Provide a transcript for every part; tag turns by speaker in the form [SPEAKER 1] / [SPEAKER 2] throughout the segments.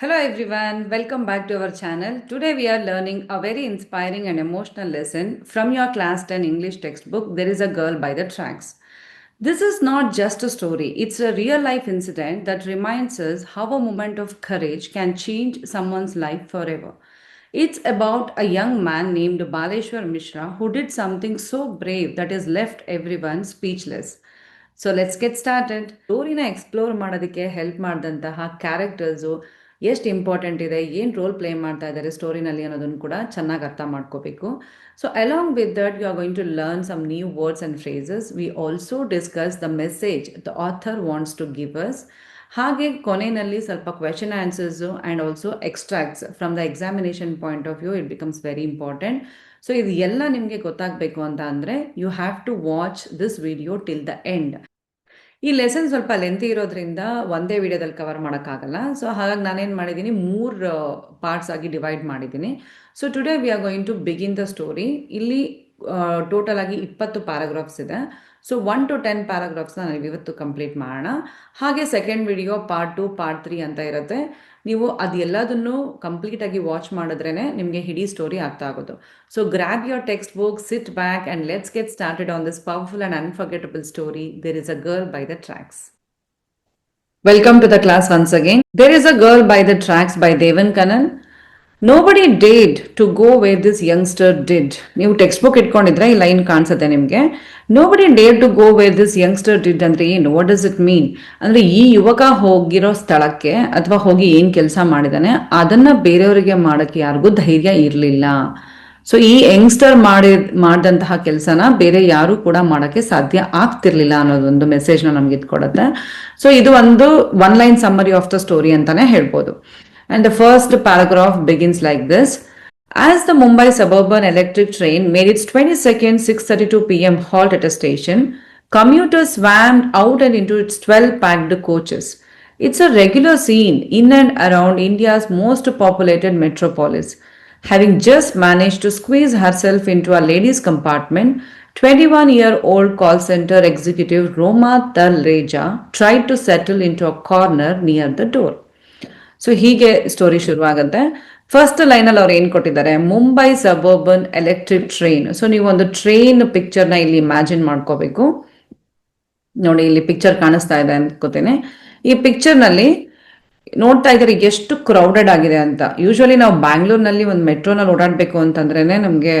[SPEAKER 1] Hello everyone, welcome back to our channel. Today we are learning a very inspiring and emotional lesson from your class 10 English textbook There is a Girl by the Tracks. This is not just a story, it's a real life incident that reminds us how a moment of courage can change someone's life forever. It's about a young man named Baleshwar Mishra who did something so brave that has left everyone speechless. So let's get started ಸ್ಟೋರಿನ explore ಮಾಡೋದಕ್ಕೆ help ಮಾಡಿದಂತಹ characters ಎಷ್ಟು important ಇದೆ, ಏನು role play ಮಾಡ್ತಾ ಇದ್ದಾರೆ ಸ್ಟೋರಿನಲ್ಲಿ ಅನ್ನೋದನ್ನು ಕೂಡ ಚೆನ್ನಾಗಿ ಅರ್ಥ ಮಾಡ್ಕೋಬೇಕು. So along with that you are going to learn some new words and phrases we also discuss the message the author wants to give us ಹಾಗೆ ಕೊನೆಯಲ್ಲಿ ಸ್ವಲ್ಪ question answers and also extracts from the examination point of view it becomes very important so ಇದು ಎಲ್ಲ ನಿಮಗೆ ಗೊತ್ತಾಗಬೇಕು ಅಂತ ಅಂದರೆ you have to watch this video till the end ಈ ಲೆಸನ್ ಸ್ವಲ್ಪ ಲೆಂತಿ ಇರೋದ್ರಿಂದ ಒಂದೇ ವಿಡಿಯೋದಲ್ಲಿ ಕವರ್ ಮಾಡೋಕ್ಕಾಗಲ್ಲ. ಸೊ ಹಾಗಾಗಿ ನಾನೇನು ಮಾಡಿದ್ದೀನಿ, ಮೂರು ಪಾರ್ಟ್ಸ್ ಆಗಿ ಡಿವೈಡ್ ಮಾಡಿದ್ದೀನಿ. So today we are going to begin the story ಇಲ್ಲಿ ಟೋಟಲ್ ಆಗಿ ಇಪ್ಪತ್ತು ಪ್ಯಾರಾಗ್ರಾಫ್ಸ್ ಇದೆ. ಸೊ ಒನ್ ಟು ಟೆನ್ ಪ್ಯಾರಾಗ್ರಾಫ್ಸ್ನ ನಾವು ಇವತ್ತು ಕಂಪ್ಲೀಟ್ ಮಾಡೋಣ. ಹಾಗೆ second video part two part three ಅಂತ ಇರುತ್ತೆ. ನೀವು ಅದೆಲ್ಲದನ್ನು ಕಂಪ್ಲೀಟಾಗಿ ವಾಚ್ ಮಾಡಿದ್ರೇ ನಿಮಗೆ ಹಿಡೀ ಸ್ಟೋರಿ ಅರ್ಥ ಆಗೋದು. So grab your text book sit back and let's get started on this powerful and unforgettable story there is a girl by the tracks welcome to the class once again there is a girl by the tracks by Devan Kanan nobody dead to go where this youngster did ನೀವು text book ಇಟ್ಕೊಂಡಿದ್ರೆ ಈ line ಕಾಣಿಸುತ್ತೆ ನಿಮಗೆ. Nobody dead to go where this youngster did ಅಂದ್ರೆ ಏನು? What does it mean ಅಂದ್ರೆ ಈ ಯುವಕ ಹೋಗಿರೋ ಸ್ಥಳಕ್ಕೆ ಅಥವಾ ಹೋಗಿ ಏನ್ ಕೆಲಸ ಮಾಡಿದಾನೆ, ಅದನ್ನ ಬೇರೆಯವರಿಗೆ ಮಾಡಕ್ಕೆ ಯಾರಿಗೂ ಧೈರ್ಯ ಇರಲಿಲ್ಲ. ಸೊ ಈ ಯಂಗ್ಸ್ಟರ್ ಮಾಡಿ, ಮಾಡಿದಂತಹ ಕೆಲಸನ ಬೇರೆ ಯಾರು ಕೂಡ ಮಾಡಕ್ಕೆ ಸಾಧ್ಯ ಆಗ್ತಿರ್ಲಿಲ್ಲ ಅನ್ನೋದೊಂದು ಮೆಸೇಜ್ನ ನಮ್ಗೆ ಇದ್ಕೊಡತ್ತೆ ಸೊ ಇದು ಒಂದು one line summary of the story ಅಂತಾನೆ ಹೇಳ್ಬೋದು. And the first paragraph begins like this. As the Mumbai suburban electric train made its 22nd 6:32 p.m. halt at a station, commuters swarmed out and into its 12 packed coaches. It's a regular scene in and around India's most populated metropolis. Having just managed to squeeze herself into a ladies' compartment, 21 year old call center executive Roma Talreja tried to settle into a corner near the door. So ಹೀಗೆ story ಶುರುವಾಗುತ್ತೆ. First ಲೈನಲ್ಲಿ ಅವ್ರು ಏನು ಕೊಟ್ಟಿದ್ದಾರೆ? Mumbai suburban electric train so ನೀವು ಒಂದು train ಪಿಕ್ಚರ್ನ ಇಲ್ಲಿ imagine ಮಾಡ್ಕೋಬೇಕು. ನೋಡಿ, ಇಲ್ಲಿ ಪಿಕ್ಚರ್ ಕಾಣಿಸ್ತಾ ಇದೆ ಅನ್ಕೋತೇನೆ ಈ ಪಿಕ್ಚರ್ನಲ್ಲಿ ನೋಡ್ತಾ ಇದ್ದಾರೆ, ಎಷ್ಟು ಕ್ರೌಡೆಡ್ ಆಗಿದೆ ಅಂತ. ಯೂಶಲಿ ನಾವು ಬ್ಯಾಂಗ್ಳೂರ್ನಲ್ಲಿ ಒಂದು ಮೆಟ್ರೋನಲ್ಲಿ ಓಡಾಡಬೇಕು ಅಂತಂದ್ರೇನೆ ನಮ್ಗೆ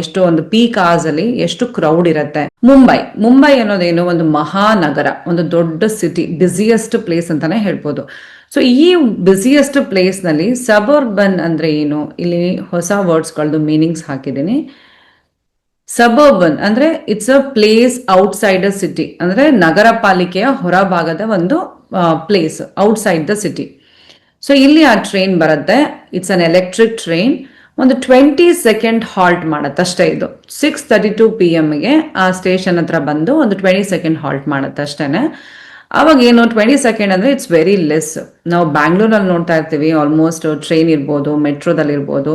[SPEAKER 1] ಎಷ್ಟು ಒಂದು ಪೀಕ್ ಅವರ್ಸ್ ಅಲ್ಲಿ ಎಷ್ಟು ಕ್ರೌಡ್ ಇರುತ್ತೆ. ಮುಂಬೈ ಮುಂಬೈ ಅನ್ನೋದೇನು ಒಂದು ಮಹಾನಗರ, ಒಂದು ದೊಡ್ಡ ಸಿಟಿ ಬಿಸಿಯೆಸ್ಟ್ ಪ್ಲೇಸ್ ಅಂತಾನೆ ಹೇಳ್ಬೋದು. ಸೊ ಈ ಬ್ಯುಸಿಯೆಸ್ಟ್ ಪ್ಲೇಸ್ನಲ್ಲಿ ಸಬರ್ಬನ್ ಅಂದ್ರೆ ಏನು? ಇಲ್ಲಿ ಹೊಸ ವರ್ಡ್ಸ್ಗಳದ್ದು ಮೀನಿಂಗ್ಸ್ ಹಾಕಿದ್ದೀನಿ. ಸಬರ್ಬನ್ ಅಂದ್ರೆ it's a place outside a city ಅಂದ್ರೆ ನಗರ ಪಾಲಿಕೆಯ ಹೊರಭಾಗದ ಒಂದು place outside the city so ಇಲ್ಲಿ ಆ ಟ್ರೈನ್ ಬರುತ್ತೆ. ಇಟ್ಸ್ ಅನ್ ಎಲೆಕ್ಟ್ರಿಕ್ ಟ್ರೈನ್ ಒಂದು ಟ್ವೆಂಟಿ ಸೆಕೆಂಡ್ ಹಾಲ್ಟ್ ಮಾಡತ್ತಷ್ಟೇ ಇದು. ಸಿಕ್ಸ್ ತರ್ಟಿ ಟು ಪಿ ಎಮ್ಗೆ ಆ ಸ್ಟೇಷನ್ ಹತ್ರ ಬಂದು ಒಂದು ಟ್ವೆಂಟಿ ಸೆಕೆಂಡ್ ಹಾಲ್ಟ್ ಮಾಡುತ್ತೆ ಅವಾಗ ಏನು ಟ್ವೆಂಟಿ ಸೆಕೆಂಡ್ ಅಂದ್ರೆ ಇಟ್ಸ್ ವೆರಿ ಲೆಸ್ ನಾವು ಬ್ಯಾಂಗ್ಳೂರಲ್ಲಿ ನೋಡ್ತಾ ಇರ್ತೀವಿ ಆಲ್ಮೋಸ್ಟ್ ಟ್ರೈನ್ ಇರ್ಬೋದು ಮೆಟ್ರೋದಲ್ಲಿ ಇರ್ಬೋದು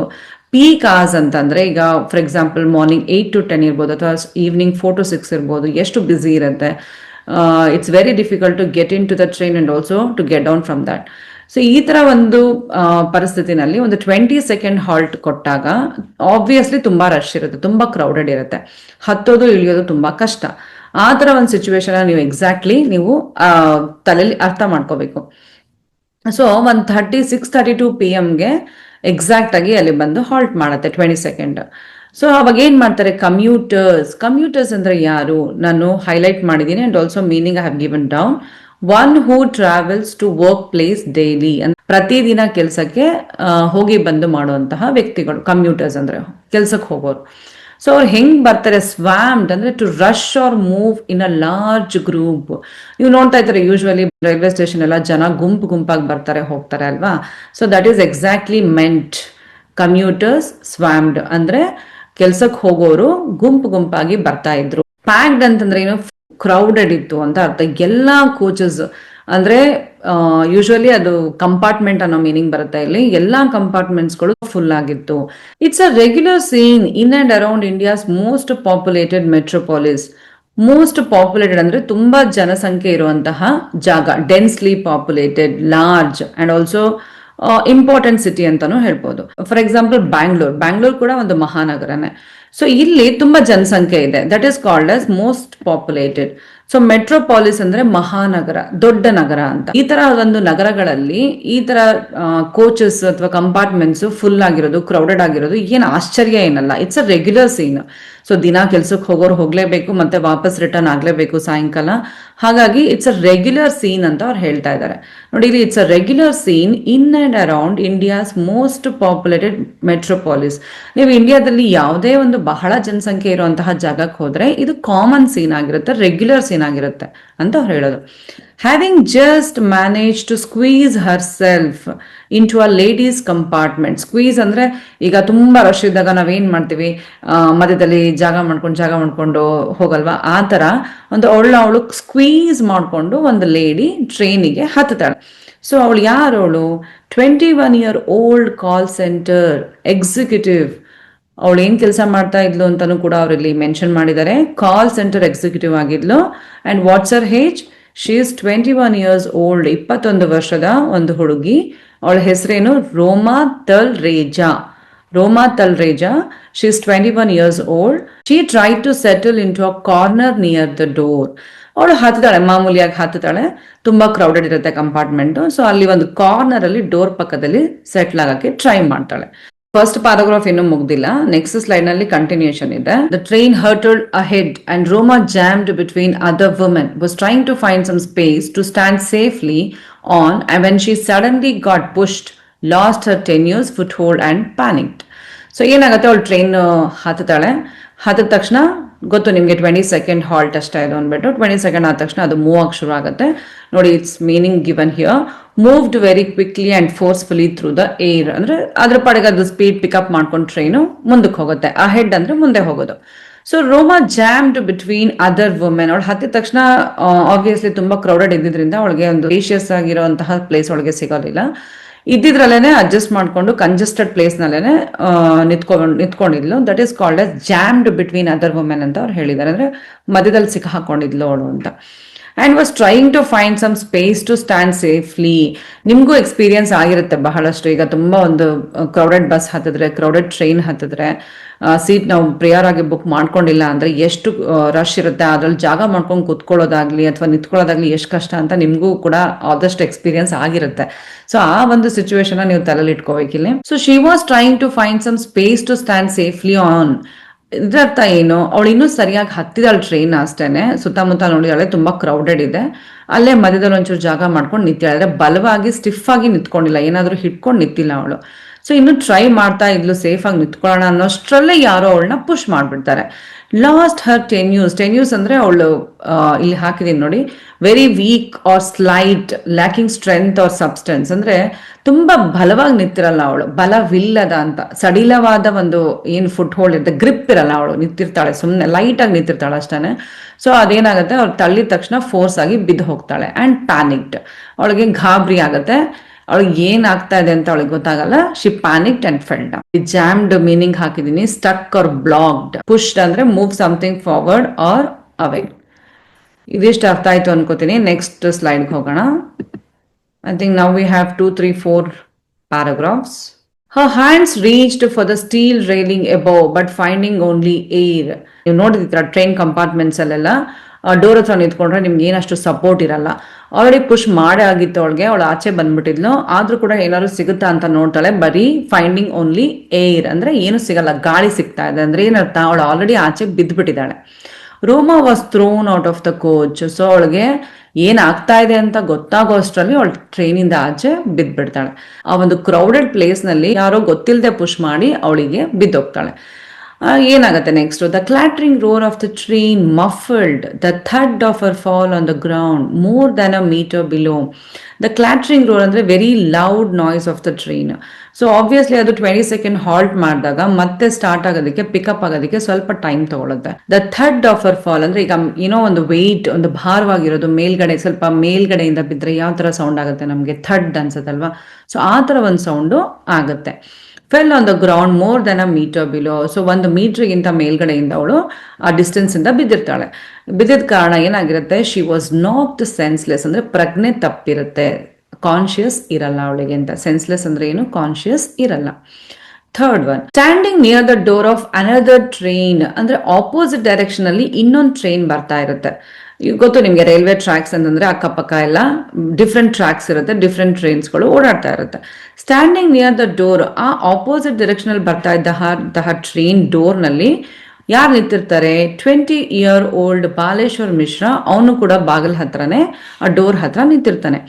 [SPEAKER 1] ಪೀಕ್ ಆರ್ಸ್ ಅಂತಂದರೆ ಈಗ for example morning eight to ten ಇರ್ಬೋದು, ಅಥವಾ ಈವ್ನಿಂಗ್ ಫೋರ್ ಟು ಸಿಕ್ಸ್ ಇರ್ಬೋದು, ಎಷ್ಟು ಬ್ಯುಸಿ ಇರುತ್ತೆ it's very difficult to get into the train and also to get down from that so ಈ ತರ ಒಂದು ಪರಿಸ್ಥಿತಿನಲ್ಲಿ ಒಂದು ಟ್ವೆಂಟಿ ಸೆಕೆಂಡ್ ಹಾಲ್ಟ್ ಕೊಟ್ಟಾಗ ಆಬ್ವಿಯಸ್ಲಿ ತುಂಬಾ ರಶ್ ಇರುತ್ತೆ, ತುಂಬಾ ಕ್ರೌಡೆಡ್ ಇರುತ್ತೆ. ಹತ್ತೋದು ಇಳಿಯೋದು ತುಂಬಾ ಕಷ್ಟ. ಆ ತರ ಒಂದು ಸಿಚುವೇಶನ್ ನೀವು ಎಕ್ಸಾಕ್ಟ್ಲಿ ನೀವು ತಲೆಯಲ್ಲಿ ಅರ್ಥ ಮಾಡ್ಕೋಬೇಕು. ಸೊ ಒಂದು thirty six thirty two P ಎಮ್ಗೆ exact ಆಗಿ ಅಲ್ಲಿ ಬಂದು ಹಾಲ್ಟ್ ಮಾಡುತ್ತೆ ಟ್ವೆಂಟಿ ಸೆಕೆಂಡ್ ಸೊ ಅವಾಗ ಏನ್ ಮಾಡ್ತಾರೆ ಕಮ್ಯೂಟರ್ಸ್ ಕಮ್ಯೂಟರ್ಸ್ ಅಂದ್ರೆ ಯಾರು? ನಾನು ಹೈಲೈಟ್ ಮಾಡಿದ್ದೀನಿ and also meaning I have given down one who travels to work place daily ಪ್ರತಿದಿನ ಕೆಲಸಕ್ಕೆ ಹೋಗಿ ಬಂದು ಮಾಡುವಂತಹ ವ್ಯಕ್ತಿಗಳು ಕಮ್ಯೂಟರ್ಸ್ ಅಂದ್ರೆ ಕೆಲ್ಸಕ್ಕೆ ಹೋಗೋರು. ಸೊ ಅವ್ರು ಹೆಂಗ್ ಬರ್ತಾರೆ ಸ್ವಾಮ್ಡ್ ಅಂದ್ರೆ to rush or move in a large group ನೀವು ನೋಡ್ತಾ ಇದ್ದಾರೆ ಯೂಶ್ವಲಿ ರೈಲ್ವೆ ಸ್ಟೇಷನ್ ಎಲ್ಲ ಜನ ಗುಂಪು ಗುಂಪಾಗಿ ಬರ್ತಾರೆ, ಹೋಗ್ತಾರೆ ಅಲ್ವಾ? So that is exactly meant commuters swamped ಅಂದ್ರೆ ಕೆಲ್ಸಕ್ಕೆ ಹೋಗೋರು ಗುಂಪು ಗುಂಪಾಗಿ ಬರ್ತಾ ಇದ್ರು. ಪ್ಯಾಕ್ಡ್ ಅಂತಂದ್ರೆ ಏನು ಕ್ರೌಡೆಡ್ ಇತ್ತು ಅಂತ ಅರ್ಥ. ಎಲ್ಲಾ ಕೋಚಸ್ ಅಂದ್ರೆ ಯೂಶುವಲಿ ಅದು ಕಂಪಾರ್ಟ್ಮೆಂಟ್ ಅನ್ನೋ ಮೀನಿಂಗ್ ಬರುತ್ತೆ ಇಲ್ಲಿ. ಎಲ್ಲಾ ಕಂಪಾರ್ಟ್ಮೆಂಟ್ಸ್ಗಳು ಫುಲ್ ಆಗಿತ್ತು. It's a regular scene in and around India's most populated metropolis most populated ಅಂದ್ರೆ ತುಂಬಾ ಜನಸಂಖ್ಯೆ ಇರುವಂತಹ ಜಾಗ. Densely populated large and also important city ಅಂತಾನೂ ಹೇಳ್ಬೋದು. ಫಾರ್ ಎಕ್ಸಾಂಪಲ್ ಬ್ಯಾಂಗ್ಳೂರ್ ಬ್ಯಾಂಗ್ಳೂರ್ ಕೂಡ ಒಂದು ಮಹಾನಗರನೇ. ಸೊ ಇಲ್ಲಿ ತುಂಬಾ ಜನಸಂಖ್ಯೆ ಇದೆ. That is called as most populated so metropolis ಅಂದ್ರೆ ಮಹಾನಗರ, ದೊಡ್ಡ ನಗರ ಅಂತ. ಈ ತರ ಒಂದು ನಗರಗಳಲ್ಲಿ ಈ ತರ ಕೋಚಸ್ ಅಥವಾ ಕಂಪಾರ್ಟ್ಮೆಂಟ್ಸ್ ಫುಲ್ ಆಗಿರೋದು ಕ್ರೌಡೆಡ್ ಆಗಿರೋದು ಏನು ಆಶ್ಚರ್ಯ ಏನಲ್ಲ. It's a regular scene so ದಿನ ಕೆಲ್ಸಕ್ಕೆ ಹೋಗೋರು ಹೋಗ್ಲೇಬೇಕು, ಮತ್ತೆ ವಾಪಸ್ ರಿಟರ್ನ್ ಆಗ್ಲೇಬೇಕು ಸಾಯಂಕಾಲ. ಹಾಗಾಗಿ ಇಟ್ಸ್ ಅ ರೆಗ್ಯುಲರ್ ಸೀನ್ ಅಂತ ಅವ್ರು ಹೇಳ್ತಾ ಇದ್ದಾರೆ ನೋಡಿ, ಇಲ್ಲಿ it's a regular scene in and around India's most populated metropolis ನೀವು ಇಂಡಿಯಾದಲ್ಲಿ ಯಾವುದೇ ಒಂದು ಬಹಳ ಜನಸಂಖ್ಯೆ ಇರುವಂತಹ ಜಾಗಕ್ಕೆ ಹೋದ್ರೆ, ಇದು ಕಾಮನ್ ಸೀನ್ ಆಗಿರುತ್ತೆ ರೆಗ್ಯುಲರ್ ಸೀನ್ ಆಗಿರುತ್ತೆ ಅಂತ ಅವ್ರು ಹೇಳೋದು. Having just manage to squeeze herself into a ladies compartment squeeze ಅಂದ್ರೆ ಈಗ ತುಂಬಾ ರಶ್ ಇದ್ದಾಗ ನಾವೇನ್ ಮಾಡ್ತೀವಿ? ಮಧ್ಯದಲ್ಲಿ ಜಾಗ ಮಾಡ್ಕೊಂಡು ಜಾಗ ಮಾಡ್ಕೊಂಡು ಹೋಗಲ್ವಾ? ಆ ತರ ಒಂದು ಅವಳು ಅವಳು ಸ್ಕ್ವೀಸ್ ಮಾಡ್ಕೊಂಡು ಒಂದು ಲೇಡಿ ಟ್ರೈನಿಗೆ ಹತ್ತುತ್ತಾಳೆ. ಸೊ ಅವಳು ಯಾರು ಅವಳು? Twenty one year old call center executive ಅವಳು ಏನ್ ಕೆಲಸ ಮಾಡ್ತಾ ಇದ್ಲು ಅಂತಾನು ಕೂಡ ಅವರಲ್ಲಿ ಮೆನ್ಷನ್ ಮಾಡಿದ್ದಾರೆ. Call centre executive ಆಗಿದ್ಲು. And what's her age she is twenty one years old ಇಪ್ಪತ್ತೊಂದು ವರ್ಷದ ಒಂದು ಹುಡುಗಿ. ಅವಳ ಹೆಸರೇನು? Roma Talreja. Roma Talreja. She is twenty one years old she try to settle into a corner near the door ಅವಳು ಹತ್ತಾಳೆ ಮಾಮೂಲಿಯಾಗಿ ಹತ್ತಾಳೆ ತುಂಬಾ ಕ್ರೌಡೆಡ್ ಇರುತ್ತೆ ಕಂಪಾರ್ಟ್ಮೆಂಟ್ ಸೊ ಅಲ್ಲಿ ಒಂದು ಕಾರ್ನರ್ ಅಲ್ಲಿ ಡೋರ್ ಪಕ್ಕದಲ್ಲಿ ಸೆಟ್ಲ್ ಆಗಕ್ಕೆ ಟ್ರೈ ಮಾಡ್ತಾಳೆ. ಫಸ್ಟ್ ಪ್ಯಾರಾಗ್ರಾಫ್ ಇನ್ನೂ ಮುಗ್ದಿಲ್ಲ. ನೆಕ್ಸ್ಟ್ ಸ್ಲೈಡ್ನಲ್ಲಿ ಕಂಟಿನ್ಯೂಷನ್ ಇದೆ. The train hurtled ahead and Roma jammed between other women was trying to find some space to stand safely on and when she suddenly got pushed, lost her tenuous foothold and panicked so ಏನಾಗುತ್ತೆ? ಅವಳು train ಹತ್ತುತ್ತಾಳೆ. ಹತ್ತಿದ ತಕ್ಷಣ ಗೊತ್ತು ನಿಮಗೆ twenty second halt ಅಷ್ಟೇ ಇದು ಅಂದ್ಬಿಟ್ಟು twenty second ಆದ ತಕ್ಷಣ ಅದು ಮೂವ್ ಆಗಿ ಶುರು ಆಗುತ್ತೆ. ನೋಡಿ it's meaning given here moved very quickly and forcefully through the air ಅಂದ್ರೆ ಅದ್ರ ಪಡೆಗೆ ಅದು ಸ್ಪೀಡ್ ಪಿಕಪ್ ಮಾಡ್ಕೊಂಡು ಟ್ರೈನು ಮುಂದಕ್ಕೆ ಹೋಗುತ್ತೆ. ಆ ಹೆಡ್ ಅಂದ್ರೆ ಮುಂದೆ ಹೋಗೋದು. So Roma jammed between other women ಅವಳು ಹತ್ತಿದ ತಕ್ಷಣ ಆಬ್ವಿಯಸ್ಲಿ ತುಂಬಾ ಕ್ರೌಡೆಡ್ ಇದ್ದಿದ್ರಿಂದ ಅವಳಿಗೆ ಒಂದು ಏಷಿಯಸ್ ಆಗಿರುವಂತಹ ಪ್ಲೇಸ್ ಒಳಗೆ ಸಿಗೋದಿಲ್ಲ. ಇದ್ದಿದ್ರಲ್ಲೇನೆ ಅಡ್ಜಸ್ಟ್ ಮಾಡ್ಕೊಂಡು ಕಂಜೆಸ್ಟೆಡ್ ಪ್ಲೇಸ್ ನಲ್ಲೇನೆ ನಿಂತ್ಕೊಂಡು ನಿಂತ್ಕೊಂಡಿದ್ಲು. That is called as jammed between other women ಅಂತ ಅವ್ರು ಹೇಳಿದ್ದಾರೆ. ಅಂದ್ರೆ ಮಧ್ಯದಲ್ಲಿ ಸಿಕ್ಕ ಹಾಕೊಂಡಿದ್ಲು ಅವಳು ಅಂತ. And was trying to find some space to stand safely ನಿಮಗೂ ಎಕ್ಸ್ಪೀರಿಯನ್ಸ್ ಆಗಿರುತ್ತೆ ಬಹಳಷ್ಟು. ಈಗ ತುಂಬ ಒಂದು ಕ್ರೌಡೆಡ್ ಬಸ್ ಹತ್ತಿದ್ರೆ ಕ್ರೌಡೆಡ್ ಟ್ರೈನ್ ಹತ್ತಿದ್ರೆ ಸೀಟ್ ನಾವು ಪ್ರಿಯರ್ ಆಗಿ ಬುಕ್ ಮಾಡ್ಕೊಂಡಿಲ್ಲ ಅಂದ್ರೆ ಎಷ್ಟು ರಶ್ ಇರುತ್ತೆ, ಅದ್ರಲ್ಲಿ ಜಾಗ ಮಾಡ್ಕೊಂಡು ಕುತ್ಕೊಳ್ಳೋದಾಗ್ಲಿ ಅಥವಾ ನಿಂತ್ಕೊಳ್ಳೋದಾಗ್ಲಿ ಎಷ್ಟು ಕಷ್ಟ ಅಂತ ನಿಮಗೂ ಕೂಡ ಆದಷ್ಟು ಎಕ್ಸ್ಪೀರಿಯನ್ಸ್ ಆಗಿರುತ್ತೆ. ಸೊ ಆ ಒಂದು ಸಿಚುವೇಶನ್ ನೀವು ತಲೆಯಲ್ಲಿ ಇಟ್ಕೋಬೇಕಿಲ್ಲ. So she was trying to find some space to stand safely on ಇದರರ್ಥ ಏನು ಅವಳು ಇನ್ನೂ ಸರಿಯಾಗಿ ಹತ್ತಿದಾಳ ಟ್ರೈನ್ ಅಷ್ಟೇನೆ ಸುತ್ತಮುತ್ತ ನೋಡಿದಾಳೆ ತುಂಬಾ ಕ್ರೌಡೆಡ್ ಇದೆ. ಅಲ್ಲೇ ಮಧ್ಯದಲ್ಲಿ ಒಂಚೂರು ಜಾಗ ಮಾಡ್ಕೊಂಡು ನಿಂತಿದ್ದಾಳೆ ಬಲವಾಗಿ ಸ್ಟಿಫ್ ಆಗಿ ನಿಂತ್ಕೊಂಡಿಲ್ಲ. ಏನಾದರೂ ಹಿಡ್ಕೊಂಡು ನಿಂತಿಲ್ಲ ಅವಳು. ಸೊ ಇನ್ನು ಟ್ರೈ ಮಾಡ್ತಾ ಇದ್ಲು ಸೇಫ್ ಆಗಿ ನಿಂತ್ಕೊಳ್ಳೋಣ ಅನ್ನೋಷ್ಟರಲ್ಲೇ ಯಾರೋ ಅವಳನ್ನ ಪುಷ್ ಮಾಡ್ಬಿಡ್ತಾರೆ. Lost her tenuous tenuous tenuous ಅಂದ್ರೆ ಅವಳು ಇಲ್ಲಿ ಹಾಕಿದೀನಿ ನೋಡಿ. Very weak or slight lacking strength or substance ಅಂದ್ರೆ ತುಂಬಾ ಬಲವಾಗಿ ನಿಂತಿರಲ್ಲ ಅವಳು. ಬಲವಿಲ್ಲದ ಅಂತ. ಸಡಿಲವಾದ ಒಂದು ಏನು ಫುಟ್ ಹೋಲ್ಡ್ ಇರುತ್ತೆ ಗ್ರಿಪ್ ಇರಲ್ಲ ಅವಳು. ನಿಂತಿರ್ತಾಳೆ ಸುಮ್ಮನೆ ಲೈಟ್ ಆಗಿ ನಿಂತಿರ್ತಾಳೆ ಅಷ್ಟೇ ಸೊ ಅದೇನಾಗುತ್ತೆ? ಅವ್ಳು ತಳ್ಳಿದ ತಕ್ಷಣ ಫೋರ್ಸ್ ಆಗಿ ಬಿದ್ದು ಹೋಗ್ತಾಳೆ. ಅಂಡ್ ಪ್ಯಾನಿಕ್ಡ್ ಅವಳಿಗೆ ಗಾಬರಿ ಆಗುತ್ತೆ. ಅವಳಿಗೆ ಏನ್ ಆಗ್ತಾ ಇದೆ ಅಂತ ಅವಳಿಗೆ ಗೊತ್ತಾಗಲ್ಲ. She panic and felled jammed meaning ಹಾಕಿದೀನಿ stuck or blocked pushed ಅಂದ್ರೆ move something forward or away ಇದಿಷ್ಟು ಅರ್ಥ ಆಯ್ತು ಅನ್ಕೋತೀನಿ. ನೆಕ್ಸ್ಟ್ ಸ್ಲೈಡ್ಗೆ ಹೋಗೋಣ. I think now we have two three four paragraphs Her hands reached for the steel railing above, but finding only air. ನೀವು ನೋಡಿದ್ರ train compartments ಅಲ್ಲೆಲ್ಲ? ಡೋರ್ ಹತ್ರ ನಿಂತ್ಕೊಂಡ್ರೆ ನಿಮ್ಗೆ ಏನಷ್ಟು ಸಪೋರ್ಟ್ ಇರಲ್ಲ. ಆಲ್ರೆಡಿ ಪುಷ್ ಮಾಡೇ ಆಗಿತ್ತು ಅವಳಿಗೆ ಅವಳು ಆಚೆ ಬಂದ್ಬಿಟ್ಟಿದ್ಲು. ಆದ್ರೂ ಕೂಡ ಏನಾದ್ರು ಸಿಗುತ್ತಾ ಅಂತ ನೋಡ್ತಾಳೆ. ಬರೀ ಫೈಂಡಿಂಗ್ ಓನ್ಲಿ ಏರ್ ಅಂದ್ರೆ ಏನು ಸಿಗಲ್ಲ, ಗಾಳಿ ಸಿಗ್ತಾ ಇದೆ ಅಂದ್ರೆ ಏನರ್ಥ, ಅವಳು ಆಲ್ರೆಡಿ ಆಚೆ ಬಿದ್ದ್ಬಿಟ್ಟಿದ್ದಾಳೆ Roma was thrown out of the coach so ಅವಳಿಗೆ ಏನ್ ಆಗ್ತಾ ಇದೆ ಅಂತ ಗೊತ್ತಾಗೋ ಅಷ್ಟರಲ್ಲಿ ಅವಳು ಟ್ರೈನಿಂದ ಆಚೆ ಬಿದ್ದ್ಬಿಡ್ತಾಳೆ ಆ ಒಂದು ಕ್ರೌಡೆಡ್ ಪ್ಲೇಸ್ನಲ್ಲಿ ಯಾರೋ ಗೊತ್ತಿಲ್ಲದೆ ಪುಷ್ ಮಾಡಿ ಅವಳಿಗೆ ಬಿದ್ದೋಗ್ತಾಳೆ. ಏನಾಗುತ್ತೆ next the clattering roar of the train muffled the thud of her fall on the ground more than a meter below the clattering roar ಅಂದ್ರೆ very loud noise of the train so obviously ಅದು twenty second halt ಮಾಡಿದಾಗ ಮತ್ತೆ start ಆಗೋದಕ್ಕೆ pickup ಆಗೋದಕ್ಕೆ ಸ್ವಲ್ಪ time ತಗೊಳುತ್ತೆ. The third R fall ಅಂದ್ರೆ ಈಗ ಏನೋ ಒಂದು ವೆಯ್ಟ್ ಒಂದು ಭಾರವಾಗಿರೋದು ಮೇಲ್ಗಡೆ, ಸ್ವಲ್ಪ ಮೇಲ್ಗಡೆಯಿಂದ ಬಿದ್ದರೆ ಯಾವ ತರ ಸೌಂಡ್ ಆಗುತ್ತೆ ನಮಗೆ? ಥರ್ಡ್ ಅನ್ಸುತ್ತಲ್ವಾ? ಸೊ ಆ ತರ ಒಂದು ಸೌಂಡು ಆಗುತ್ತೆ. Fell on the ground more than a meter below so ಒಂದು ಮೀಟರ್ಗಿಂತ ಮೇಲ್ಗಡೆಯಿಂದ ಅವಳು ಆ ಡಿಸ್ಟೆನ್ಸ್ ಇಂದ ಬಿದ್ದಿರ್ತಾಳೆ. ಬಿದ್ದಿದ ಕಾರಣ ಏನಾಗಿರುತ್ತೆ? ಶಿ ವಾಸ್ ನಾಟ್ ಸೆನ್ಸ್ಲೆಸ್ ಅಂದ್ರೆ ಪ್ರಜ್ಞೆ ತಪ್ಪಿರುತ್ತೆ. ಕಾನ್ಶಿಯಸ್ ಇರಲ್ಲ ಅವಳಿಗೆ ಅಂತ. ಸೆನ್ಸ್ಲೆಸ್ ಅಂದ್ರೆ ಏನು? ಕಾನ್ಶಿಯಸ್ ಇರಲ್ಲ. Third one standing near the door of another train ಅಂದ್ರೆ ಆಪೋಸಿಟ್ ಡೈರೆಕ್ಷನ್ ಅಲ್ಲಿ ಇನ್ನೊಂದು ಟ್ರೈನ್ ಬರ್ತಾ ಇರುತ್ತೆ. ಈಗ ಗೊತ್ತು ನಿಮಗೆ ರೈಲ್ವೆ ಟ್ರ್ಯಾಕ್ಸ್ ಅಂತಂದ್ರೆ ಅಕ್ಕಪಕ್ಕ ಎಲ್ಲ ಡಿಫ್ರೆಂಟ್ ಟ್ರ್ಯಾಕ್ಸ್ ಇರುತ್ತೆ ಡಿಫ್ರೆಂಟ್ ಟ್ರೈನ್ಸ್ಗಳು ಓಡಾಡ್ತಾ ಇರುತ್ತೆ. ಸ್ಟ್ಯಾಂಡಿಂಗ್ ನಿಯರ್ ದ ಡೋರ್ ಆ ಆಪೋಸಿಟ್ ಡೈರೆಕ್ಷನ್ ಅಲ್ಲಿ ಬರ್ತಾ ಇದ್ದಂತಹ ಟ್ರೈನ್ ಡೋರ್ನಲ್ಲಿ ಯಾರು ನಿಂತಿರ್ತಾರೆ? Twenty year old Baleshwar Mishra, ಅವನು ಕೂಡ ಬಾಗಿಲ್ ಹತ್ರನೇ, ಆ ಡೋರ್ ಹತ್ರ ನಿಂತಿರ್ತಾನೆ.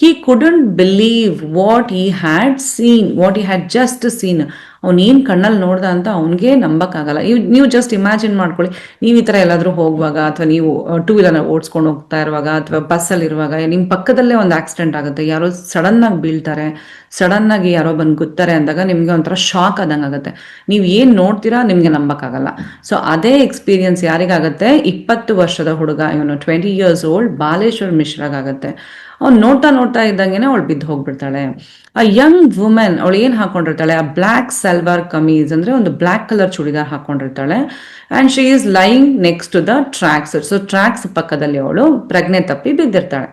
[SPEAKER 1] He couldn't believe what he had seen what he had just seen ಅವ್ನು ಏನು ಕಣ್ಣಲ್ಲಿ ನೋಡ್ದ ಅಂತ ಅವನಿಗೆ ನಂಬಕ್ಕಾಗಲ್ಲ. ಇವ್ ನೀವು ಜಸ್ಟ್ ಇಮ್ಯಾಜಿನ್ ಮಾಡ್ಕೊಳ್ಳಿ. ನೀವು ಈ ಥರ ಎಲ್ಲಾದರೂ ಹೋಗುವಾಗ ಅಥವಾ ನೀವು ಟೂ ವೀಲರ್ನ ಓಡಿಸ್ಕೊಂಡು ಹೋಗ್ತಾ ಇರುವಾಗ ಅಥವಾ ಬಸ್ಸಲ್ಲಿ ಇರುವಾಗ ನಿಮ್ಮ ಪಕ್ಕದಲ್ಲೇ ಒಂದು ಆಕ್ಸಿಡೆಂಟ್ ಆಗುತ್ತೆ. ಯಾರೋ ಸಡನ್ನಾಗಿ ಬೀಳ್ತಾರೆ ಸಡನ್ನಾಗಿ ಯಾರೋ ಬಂದು ಗೊತ್ತಾರೆ ಅಂದಾಗ ನಿಮಗೆ ಒಂಥರ ಶಾಕ್ ಆದಂಗೆ ಆಗುತ್ತೆ. ನೀವು ಏನು ನೋಡ್ತೀರಾ ನಿಮಗೆ ನಂಬಕ್ಕಾಗಲ್ಲ. ಸೊ ಅದೇ ಎಕ್ಸ್ಪೀರಿಯನ್ಸ್ ಯಾರಿಗಾಗುತ್ತೆ? ಇಪ್ಪತ್ತು ವರ್ಷದ ಹುಡುಗ, ಇವನು ಟ್ವೆಂಟಿ ಇಯರ್ಸ್ ಓಲ್ಡ್ ಬಾಲೇಶ್ವರ್ ಮಿಶ್ರಾಗಾಗತ್ತೆ ಅವ್ನು ನೋಡ್ತಾ ನೋಡ್ತಾ ಇದ್ದಂಗೆನೆ ಅವಳು ಬಿದ್ದು ಹೋಗ್ಬಿಡ್ತಾಳೆ. ಆ ಯಂಗ್ ವುಮೆನ್ ಅವಳು ಏನು ಹಾಕೊಂಡಿರ್ತಾಳೆ? ಆ ಬ್ಲ್ಯಾಕ್ ಸಲ್ವಾರ್ ಕಮೀಸ್ ಅಂದ್ರೆ ಒಂದು black colour churidar ಹಾಕೊಂಡಿರ್ತಾಳೆ. And she is lying next to the tracks so tracks ಪಕ್ಕದಲ್ಲಿ ಅವಳು ಪ್ರಜ್ಞೆ ತಪ್ಪಿ ಬಿದ್ದಿರ್ತಾಳೆ.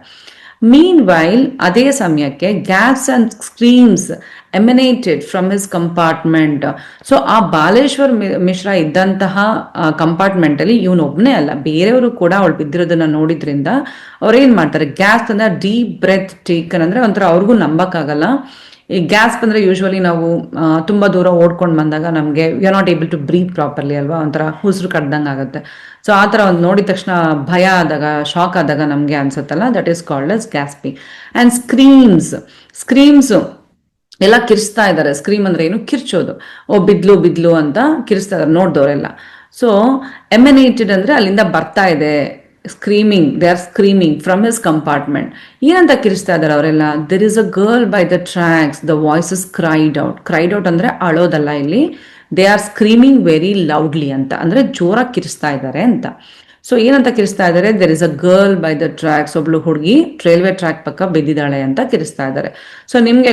[SPEAKER 1] ಮೀನ್ ವೈಲ್ ಅದೇ ಸಮಯಕ್ಕೆ gasps and screams emanated from his compartment so ಆ ಬಾಲೇಶ್ವರ್ ಮಿಶ್ರಾ ಇದ್ದಂತಹ ಕಂಪಾರ್ಟ್ಮೆಂಟ್ ಅಲ್ಲಿ ಇವನೊಬ್ಬನೇ ಅಲ್ಲ. ಬೇರೆಯವರು ಕೂಡ ಅವಳು ಬಿದ್ದಿರೋದನ್ನ ನೋಡಿದ್ರಿಂದ ಅವ್ರೇನ್ ಮಾಡ್ತಾರೆ? ಗ್ಯಾಸ್ ಅಂದ್ರೆ ಡೀಪ್ ಬ್ರೆತ್ ಟೇಕನ್ ಅಂದ್ರೆ ಒಂಥರ ಅವ್ರಿಗೂ ನಂಬಕ್ಕಾಗಲ್ಲ. ಈ ಗ್ಯಾಸ್ ಬಂದ್ರೆ ಯೂಶ್ವಲಿ ನಾವು ತುಂಬಾ ದೂರ ಓಡ್ಕೊಂಡು ಬಂದಾಗ ನಮಗೆ you are not able to breathe properly ಅಲ್ವಾ? ಒಂಥರ ಉಸಿರು ಕಡ್ದಂಗೆ ಆಗುತ್ತೆ. ಸೊ ಆ ಥರ ಒಂದು ನೋಡಿದ ತಕ್ಷಣ ಭಯ ಆದಾಗ ಶಾಕ್ ಆದಾಗ ನಮಗೆ ಅನ್ಸುತ್ತಲ್ಲ. That is called as gasp and screams screams ಎಲ್ಲ ಕಿರಿಸ್ತಾ ಇದ್ದಾರೆ ಸ್ಕ್ರೀಮ್ ಅಂದ್ರೆ ಏನು? ಕಿರ್ಚೋದು. ಓ, ಬಿದ್ಲು ಬಿದ್ಲು ಅಂತ ಕಿರಿಸ್ತಾ ಇದ್ದಾರೆ ನೋಡ್ದವರೆಲ್ಲ. ಸೊ ಎಮಿನೇಟೆಡ್ ಅಂದ್ರೆ ಅಲ್ಲಿಂದ ಬರ್ತಾ ಇದೆ. Screaming they are screaming from his compartment ಏನಂತ ಕಿರಿಸ್ತಾ ಇದಾರೆ ಅವರೆಲ್ಲ? There is a girl by the tracks the voices cried out cried out ಅಂದ್ರೆ ಅಳೋದಲ್ಲ ಇಲ್ಲಿ. They are screaming very loudly ಅಂತ. ಅಂದ್ರೆ ಜೋರಾಗಿ ಕಿರಿಸ್ತಾ ಇದ್ದಾರೆ ಅಂತ. ಸೊ ಏನಂತ ಕಿರಿಸ್ತಾ ಇದ್ದಾರೆ there is a girl by the tracks ಒಬ್ಳು ಹುಡುಗಿ ರೈಲ್ವೆ ಟ್ರ್ಯಾಕ್ ಪಕ್ಕ ಬಿದ್ದಿದ್ದಾಳೆ ಅಂತ ಕಿರಿಸ್ತಾ ಇದ್ದಾರೆ ಸೊ ನಿಮ್ಗೆ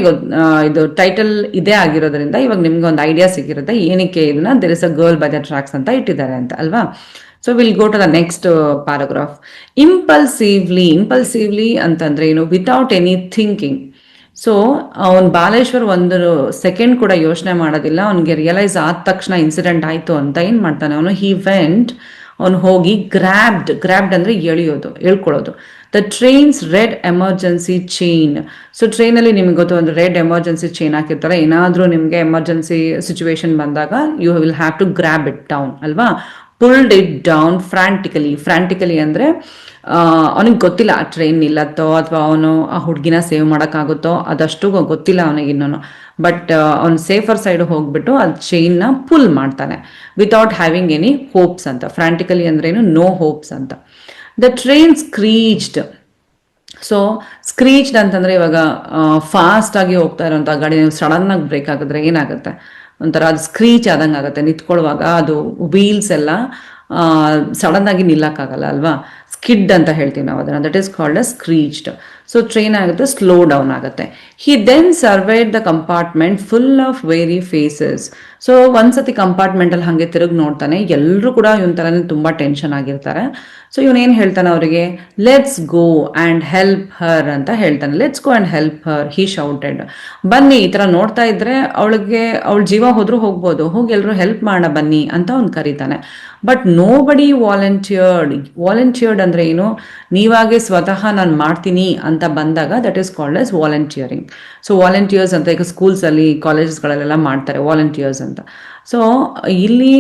[SPEAKER 1] ಇದು ಟೈಟಲ್ ಇದೇ ಆಗಿರೋದ್ರಿಂದ ಇವಾಗ ನಿಮ್ಗೆ ಒಂದು ಐಡಿಯಾ ಸಿಗಿರುತ್ತೆ ಏನಕ್ಕೆ ಇದನ್ನ? There is a girl by the tracks ಅಂತ ಇಟ್ಟಿದ್ದಾರೆ ಅಂತ, ಅಲ್ವಾ? So will go to the next paragraph impulsively impulsively ಅಂತಂದ್ರೆ ಏನು? ವಿತೌಟ್ ಎನಿ ಥಿಂಕಿಂಗ್ ಸೊ ಅವನ್ ಬಾಲೇಶ್ವರ್ ಒಂದು ಸೆಕೆಂಡ್ ಕೂಡ ಯೋಚನೆ ಮಾಡೋದಿಲ್ಲ. ಅವನಿಗೆ ರಿಯಲೈಸ್ ಆದ ತಕ್ಷಣ ಇನ್ಸಿಡೆಂಟ್ ಆಯ್ತು ಅಂತ ಏನ್ ಮಾಡ್ತಾನೆ ಅವನು? ಹಿ ವೆಂಟ್ ಅವನು ಹೋಗಿ ಗ್ರ್ಯಾಬ್ಡ್ ಗ್ರ್ಯಾಬ್ಡ್ ಅಂದ್ರೆ ಎಳೆಯೋದು, ಎಳ್ಕೊಳ್ಳೋದು. The trains red emergency chain so ಟ್ರೈನಲ್ಲಿ ನಿಮ್ಗೆ ಗೊತ್ತು, ಒಂದು ರೆಡ್ ಎಮರ್ಜೆನ್ಸಿ ಚೈನ್ ಹಾಕಿರ್ತಾರೆ. ಏನಾದರೂ ನಿಮಗೆ ಎಮರ್ಜೆನ್ಸಿ ಸಿಚುವೇಶನ್ ಬಂದಾಗ you will have to grab it down ಅಲ್ವಾ? Pulled it down frantically frantically ಅಂದರೆ ಅವನಿಗೆ ಗೊತ್ತಿಲ್ಲ, ಆ ಟ್ರೈನ್ ನಿಲ್ಲತ್ತೋ ಅಥವಾ ಅವನು ಆ ಹುಡುಗಿನ ಸೇವ್ ಮಾಡೋಕ್ಕಾಗುತ್ತೋ, ಅದಷ್ಟು ಗೊತ್ತಿಲ್ಲ ಅವನಿಗೆ ಇನ್ನೂ ಬಟ್ ಅವ್ನು ಸೇಫರ್ ಸೈಡ್ ಹೋಗ್ಬಿಟ್ಟು ಆ ಚೈನ್ನ ಪುಲ್ ಮಾಡ್ತಾನೆ. ವಿತೌಟ್ ಹ್ಯಾವಿಂಗ್ ಎನಿ ಹೋಪ್ಸ್ ಅಂತ. ಫ್ರಾಂಟಿಕಲಿ ಅಂದ್ರೇನು ನೋ ಹೋಪ್ಸ್ ಅಂತ. The train screeched so screeched ಅಂತಂದ್ರೆ ಇವಾಗ ಫಾಸ್ಟ್ ಆಗಿ ಹೋಗ್ತಾ ಇರೋಂಥ ಗಾಡಿ ಸಡನ್ ಆಗಿ ಬ್ರೇಕ್ ಆಗಿದ್ರೆ ಏನಾಗುತ್ತೆ? ಒಂಥರ ಅದು ಸ್ಕ್ರೀಚ್ ಆದಂಗೆ ಆಗುತ್ತೆ ನಿಂತ್ಕೊಳ್ಳುವಾಗ ಅದು ವೀಲ್ಸ್ ಎಲ್ಲ ಸಡನ್ ಆಗಿ ನಿಲ್ಲಕ್ಕಾಗಲ್ಲ ಅಲ್ವಾ? ಸ್ಕಿಡ್ ಅಂತ ಹೇಳ್ತೀವಿ ನಾವು ಅದನ್ನ. That is called a screeched so train ಆಗುತ್ತೆ ಸ್ಲೋ ಡೌನ್ ಆಗುತ್ತೆ. He then surveyed the compartment full of weary faces so ಒಂದ್ಸತಿ ಕಂಪಾರ್ಟ್ಮೆಂಟ್ ಅಲ್ಲಿ ಹಾಗೆ ತಿರುಗಿ ನೋಡ್ತಾನೆ. ಎಲ್ಲರೂ ಕೂಡ ಇವನ್ ತರನೇ ತುಂಬಾ ಟೆನ್ಷನ್ ಆಗಿರ್ತಾರೆ. ಸೊ ಇವನೇನ್ ಹೇಳ್ತಾನೆ ಅವರಿಗೆ? Let's go and help her ಅಂತ ಹೇಳ್ತಾನೆ. Let's go and help her he shouted ಬನ್ನಿ, ಈ ತರ ನೋಡ್ತಾ ಇದ್ರೆ ಅವಳಿಗೆ, ಅವಳ ಜೀವ ಹೋದ್ರೂ ಹೋಗ್ಬೋದು. ಹೋಗಿ ಎಲ್ರು ಹೆಲ್ಪ್ ಮಾಡ ಬನ್ನಿ ಅಂತ ಅವ್ನು ಕರೀತಾನೆ. But nobody volunteered volunteered ಅಂದ್ರೆ ಏನು? ನೀವಾಗೆ ಸ್ವತಃ ನಾನು ಮಾಡ್ತೀನಿ ಅಂತ ಬಂದಾಗ that is called as volunteering so volunteers ಅಂತ ಈಗ ಸ್ಕೂಲ್ಸಲ್ಲಿ ಕಾಲೇಜಸ್ಗಳಲ್ಲೆಲ್ಲ ಮಾಡ್ತಾರೆ ವಾಲಂಟಿಯರ್ಸ್ ಅಂತ. ಸೊ ಇಲ್ಲಿ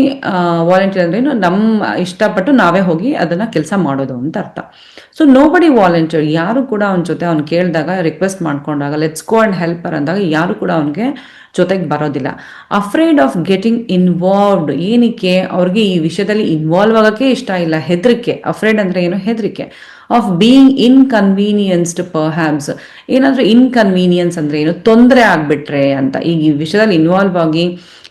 [SPEAKER 1] ವಾಲಂಟಿಯರ್ ಅಂದ್ರೆ ಏನು ನಮ್ಮ ಇಷ್ಟಪಟ್ಟು ನಾವೇ ಹೋಗಿ ಅದನ್ನ ಕೆಲಸ ಮಾಡೋದು ಅಂತ ಅರ್ಥ. ಸೊ ನೋ ಬಡಿ ವಾಲಂಟಿಯರ್ ಯಾರು ಕೂಡ ಅವನ ಜೊತೆ ಅವ್ನು ಕೇಳಿದಾಗ ರಿಕ್ವೆಸ್ಟ್ ಮಾಡ್ಕೊಂಡಾಗ ಲೆಟ್ಸ್ ಗೋ ಅಂಡ್ ಹೆಲ್ಪರ್ ಅಂದಾಗ ಯಾರು ಕೂಡ ಅವನಿಗೆ ಜೊತೆಗೆ ಬರೋದಿಲ್ಲ. ಅಫ್ರೇಡ್ ಆಫ್ ಗೆಟಿಂಗ್ ಇನ್ವಾಲ್ವ್ಡ್ ಏನಕ್ಕೆ ಅವ್ರಿಗೆ ಈ ವಿಷಯದಲ್ಲಿ ಇನ್ವಾಲ್ವ್ ಆಗೋಕ್ಕೆ ಇಷ್ಟ ಇಲ್ಲ. ಹೆದರಿಕೆ ಅಫ್ರೇಡ್ ಅಂದ್ರೆ ಏನು? ಹೆದರಿಕೆ. ಆಫ್ ಬೀಯಿಂಗ್ ಇನ್ಕನ್ವೀನಿಯನ್ಸ್ಡ್ ಪರ್ಹ್ಯಾಬ್ಸ್ ಏನಾದರೂ ಇನ್ಕನ್ವೀನಿಯನ್ಸ್ ಅಂದ್ರೆ ಏನು? ತೊಂದರೆ ಆಗಿಬಿಟ್ರೆ ಅಂತ. ಈಗ ಈ ವಿಷಯದಲ್ಲಿ ಇನ್ವಾಲ್ವ್ ಆಗಿ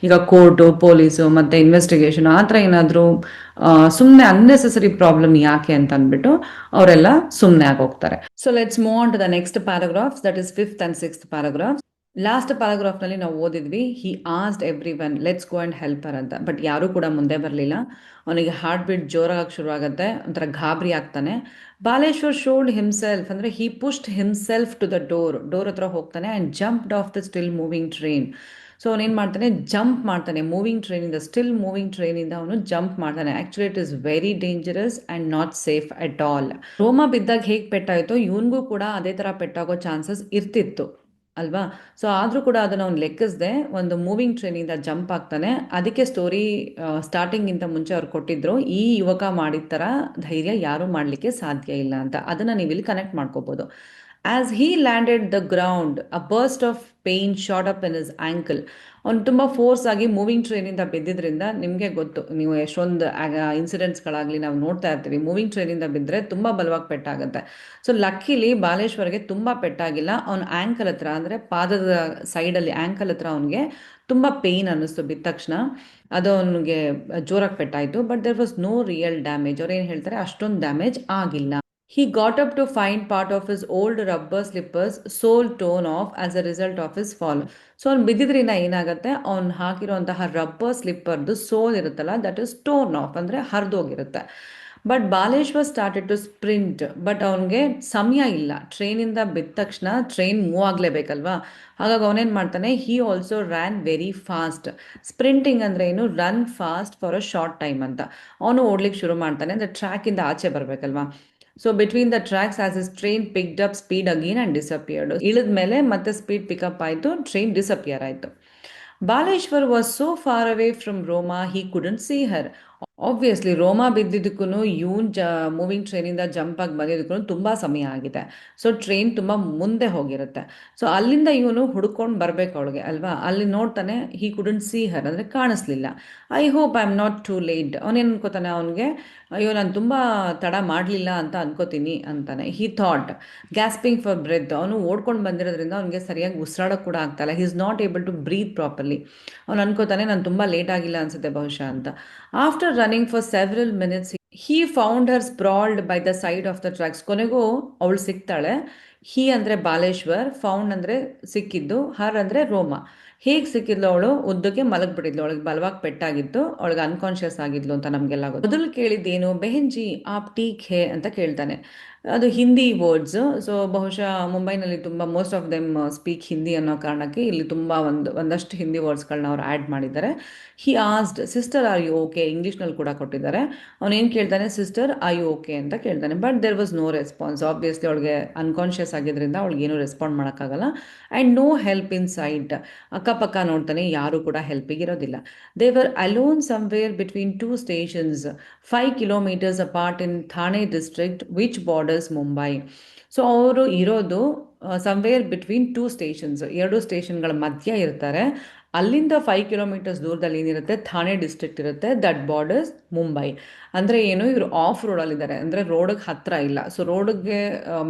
[SPEAKER 1] ಈಗ ಕೋರ್ಟು ಪೊಲೀಸು ಮತ್ತೆ ಇನ್ವೆಸ್ಟಿಗೇಷನ್ ಆ ಥರ ಏನಾದರೂ ಸುಮ್ಮನೆ ಅನ್ನೆಸೆಸರಿ ಪ್ರಾಬ್ಲಮ್ ಯಾಕೆ ಅಂತ ಅಂದ್ಬಿಟ್ಟು ಅವರೆಲ್ಲ ಸುಮ್ಮನೆ ಆಗೋಗ್ತಾರೆ. So let's move on to the next paragraphs that is fifth and sixth paragraph last ಪ್ಯಾರಾಗ್ರಾಫ್ನಲ್ಲಿ ನಾವು ಓದಿದ್ವಿ he asked every one let's go and help her ಅಂತ. ಬಟ್ ಯಾರೂ ಕೂಡ ಮುಂದೆ ಬರಲಿಲ್ಲ. ಅವನಿಗೆ ಹಾರ್ಟ್ ಬೀಟ್ ಜೋರಾಗಿ ಶುರುವಾಗುತ್ತೆ. ಒಂಥರ ಗಾಬರಿ ಆಗ್ತಾನೆ. ಬಾಲೇಶ್ವರ್ ಶೋಲ್ಡ್ ಹಿಮ್ಸೆಲ್ಫ್ ಅಂದರೆ he pushed himself to the door door ಹತ್ರ ಹೋಗ್ತಾನೆ and jumped off the still moving train so ಅವನೇನು ಮಾಡ್ತಾನೆ? ಜಂಪ್ ಮಾಡ್ತಾನೆ. ಮೂವಿಂಗ್ ಟ್ರೈನಿಂದ ಸ್ಟಿಲ್ ಮೂವಿಂಗ್ ಟ್ರೈನಿಂದ ಅವನು ಜಂಪ್ ಮಾಡ್ತಾನೆ. Actually it is very dangerous and not safe at all Roma ಬಿದ್ದಾಗ ಹೇಗೆ ಪೆಟ್ಟಾಯಿತೋ, ಇವನಿಗೂ ಕೂಡ ಅದೇ ಥರ ಪೆಟ್ಟಾಗೋ ಚಾನ್ಸಸ್ ಇರ್ತಿತ್ತು. ಅಲ್ವಾ? ಸೊ ಆದರೂ ಕೂಡ ಅದನ್ನು ಅವ್ನು ಲೆಕ್ಕಿಸ್ದೆ, ಒಂದು ಮೂವಿಂಗ್ ಟ್ರೈನಿಂದ ಜಂಪ್ ಆಗ್ತಾನೆ. ಅದಕ್ಕೆ ಸ್ಟೋರಿ ಸ್ಟಾರ್ಟಿಂಗಿಂತ ಮುಂಚೆ ಅವ್ರು ಕೊಟ್ಟಿದ್ರು, ಈ ಯುವಕ ಮಾಡಿದ ಥರ ಧೈರ್ಯ ಯಾರೂ ಮಾಡಲಿಕ್ಕೆ ಸಾಧ್ಯ ಇಲ್ಲ ಅಂತ. ಅದನ್ನು ನೀವು ಇಲ್ಲಿ ಕನೆಕ್ಟ್ ಮಾಡ್ಕೋಬೋದು. As he landed the ground a burst of pain shot up in his ankle ಅವ್ನು ತುಂಬ ಫೋರ್ಸ್ ಆಗಿ ಮೂವಿಂಗ್ ಟ್ರೈನಿಂದ ಬಿದ್ದಿದ್ರಿಂದ ನಿಮಗೆ ಗೊತ್ತು. ನೀವು ಎಷ್ಟೊಂದು ಇನ್ಸಿಡೆಂಟ್ಸ್ಗಳಾಗಲಿ ನಾವು ನೋಡ್ತಾ ಇರ್ತೀವಿ. ಮೂವಿಂಗ್ ಟ್ರೈನಿಂದ ಬಿದ್ದರೆ ತುಂಬ ಬಲವಾಗಿ ಪೆಟ್ಟಾಗುತ್ತೆ. ಸೊ ಲಕ್ಕಿಲಿ ಬಾಲೇಶ್ವರ್ಗೆ ತುಂಬ ಪೆಟ್ಟಾಗಿಲ್ಲ. ಅವ್ನ ಆ್ಯಂಕಲ್ ಹತ್ರ ಅಂದರೆ ಪಾದದ ಸೈಡಲ್ಲಿ ಆ್ಯಂಕಲ್ ಹತ್ರ ಅವನಿಗೆ ತುಂಬ ಪೇಯ್ನ್ ಅನ್ನಿಸ್ತು ಬಿದ್ದ ತಕ್ಷಣ. ಅದು ಅವನಿಗೆ ಜೋರಾಗಿ ಪೆಟ್ಟಾಯಿತು. But there was no real damage ಅವ್ರು ಏನು ಹೇಳ್ತಾರೆ? ಅಷ್ಟೊಂದು ಡ್ಯಾಮೇಜ್ ಆಗಿಲ್ಲ. He got up to find part of his old rubber slippers sole torn off as a result of his fall. So ಅವ್ನು ಬಿದ್ದಿದ್ರಿಂದ ಏನಾಗುತ್ತೆ? ಅವ್ನು ಹಾಕಿರುವಂತಹ ರಬ್ಬರ್ ಸ್ಲಿಪ್ಪರ್ದು ಸೋಲ್ ಇರುತ್ತಲ್ಲ ದಟ್ ಇಸ್ ಟೋರ್ನ್ ಆಫ್ ಅಂದರೆ ಹರಿದೋಗಿರುತ್ತೆ. But Baleshwar started to sprint but ಅವನಿಗೆ ಸಮಯ ಇಲ್ಲ. ಟ್ರೈನಿಂದ ಬಿದ್ದ ತಕ್ಷಣ ಟ್ರೈನ್ ಮೂವ್ ಆಗಲೇಬೇಕಲ್ವಾ? ಹಾಗಾಗಿ ಅವನೇನು ಮಾಡ್ತಾನೆ? He also ran very fast sprinting ಅಂದರೆ ಏನು? Run fast for a short time ಅಂತ. ಅವನು ಓಡ್ಲಿಕ್ಕೆ ಶುರು ಮಾಡ್ತಾನೆ, ಅಂದರೆ ಟ್ರ್ಯಾಕಿಂದ ಆಚೆ ಬರಬೇಕಲ್ವಾ? So between the tracks as his train picked up speed again and disappeared ಇಳಿದ ಮೇಲೆ ಮತ್ತೆ ಸ್ಪೀಡ್ ಪಿಕಪ್ ಆಯಿತು ಟ್ರೈನ್ ಡಿಸಪಿಯರ್ ಆಯಿತು. Baleshwar was so far away from Roma he couldn't see her obviously Roma ಬಿದ್ದಿದ್ದಕ್ಕೂ even the moving ಟ್ರೈನಿಂದ jump ಆಗಿ ಬಂದಿದ್ದಕ್ಕೂ ತುಂಬ ಸಮಯ ಆಗಿದೆ. So train ತುಂಬ ಮುಂದೆ ಹೋಗಿರುತ್ತೆ. ಸೊ ಅಲ್ಲಿಂದ ಇವನು ಹುಡ್ಕೊಂಡು ಬರಬೇಕು ಅವಳಿಗೆ, ಅಲ್ವಾ? ಅಲ್ಲಿ ನೋಡ್ತಾನೆ ಹಿ ಕುಡಂಟ್ ಸಿ ಹರ್ ಅಂದರೆ ಕಾಣಿಸ್ಲಿಲ್ಲ. I hope I am not too late ಅವನೇನು ಅನ್ಕೋತಾನೆ ಅವನಿಗೆ ಅಯ್ಯೋ, ನಾನು ತುಂಬ ತಡ ಮಾಡಲಿಲ್ಲ ಅಂತ ಅನ್ಕೋತೀನಿ ಅಂತಾನೆ. He thought gasping for breath ಅವನು ಓಡ್ಕೊಂಡು ಬಂದಿರೋದ್ರಿಂದ ಅವನಿಗೆ ಸರಿಯಾಗಿ ಉಸಿರಾಡೋಕೆ ಕೂಡ ಆಗ್ತಾಯಿಲ್ಲ he is not able to breathe properly ಅವನು ಅನ್ಕೋತಾನೆ, ನಾನು ತುಂಬ ಲೇಟ್ ಆಗಿಲ್ಲ ಅನ್ಸುತ್ತೆ ಬಹುಶಃ ಅಂತ. After running for several minutes he found her sprawled by the side of the tracks ಕೊನೆಗೂ ಅವಳು ಸಿಗ್ತಾಳೆ ಹಿ ಅಂದರೆ ಬಾಲೇಶ್ವರ್ ಫೌಂಡ್ ಅಂದರೆ ಸಿಕ್ಕಿದ್ದು ಹರ್ ಅಂದರೆ ರೋಮ. ಹೇಗೆ ಸಿಕ್ಕಿದ್ಲು ಅವಳು? ಉದ್ದಕ್ಕೆ ಮಲಗ್ಬಿಟ್ಟಿದ್ಲು. ಅವಳಿಗೆ ಬಲವಾಗಿ ಪೆಟ್ಟಾಗಿತ್ತು. ಅವಳಿಗೆ ಅನ್ಕಾನ್ಷಿಯಸ್ ಆಗಿದ್ಲು ಅಂತ ನಮಗೆಲ್ಲ ಗೊತ್ತು. ಮೊದಲು ಕೇಳಿದ್ದೇನು ಬೆಹೆಂಜಿ ಆಪ್ ಟೀಕ್ ಹೇ ಅಂತ ಕೇಳ್ತಾನೆ. ಅದು ಹಿಂದಿ ವರ್ಡ್ಸ್ ಸೊ ಬಹುಶಃ ಮುಂಬೈನಲ್ಲಿ ತುಂಬ most of them speak Hindi ಅನ್ನೋ ಕಾರಣಕ್ಕೆ ಇಲ್ಲಿ ತುಂಬ ಒಂದು, ಒಂದಷ್ಟು ಹಿಂದಿ ವರ್ಡ್ಸ್ಗಳನ್ನ ಅವ್ರು ಆ್ಯಡ್ ಮಾಡಿದ್ದಾರೆ. He asked sister are you okay ಇಂಗ್ಲೀಷ್ನಲ್ಲಿ ಕೂಡ ಕೊಟ್ಟಿದ್ದಾರೆ. ಅವನೇನು ಕೇಳ್ತಾನೆ? ಸಿಸ್ಟರ್ ಐ ಯು ಓಕೆ ಅಂತ ಕೇಳ್ತಾನೆ. But there was no response obviously ಅವಳಿಗೆ ಅನ್ಕಾನ್ಷಿಯಸ್ ಆಗಿದ್ದರಿಂದ ಅವಳಿಗೆ ಏನೂ ರೆಸ್ಪಾಂಡ್ ಮಾಡೋಕ್ಕಾಗಲ್ಲ. And no help in sight ಅಕ್ಕಪಕ್ಕ ನೋಡ್ತಾನೆ, ಯಾರೂ ಕೂಡ ಹೆಲ್ಪಿಗೆ ಇರೋದಿಲ್ಲ. They were alone somewhere between two stations five kilometres apart in Thane district which borders Mumbai so ಅವರು ಇರೋದು ಸಮ್ವೇರ್ ಬಿಟ್ವೀನ್ ಟೂ ಸ್ಟೇಷನ್ಸ್ ಎರಡು ಸ್ಟೇಷನ್ಗಳ ಮಧ್ಯ ಇರ್ತಾರೆ. ಅಲ್ಲಿಂದ ಫೈವ್ ಕಿಲೋಮೀಟರ್ಸ್ ದೂರದಲ್ಲಿ ಏನಿರುತ್ತೆ? ಥಾಣೆ ಡಿಸ್ಟ್ರಿಕ್ಟ್ ಇರುತ್ತೆ. ದಟ್ ಬಾರ್ಡರ್ಸ್ ಮುಂಬೈ ಅಂದರೆ ಏನು? ಇವರು ಆಫ್ ರೋಡಲ್ಲಿದ್ದಾರೆ ಅಂದರೆ ರೋಡಿಗೆ ಹತ್ತಿರ ಇಲ್ಲ. ಸೊ ರೋಡಿಗೆ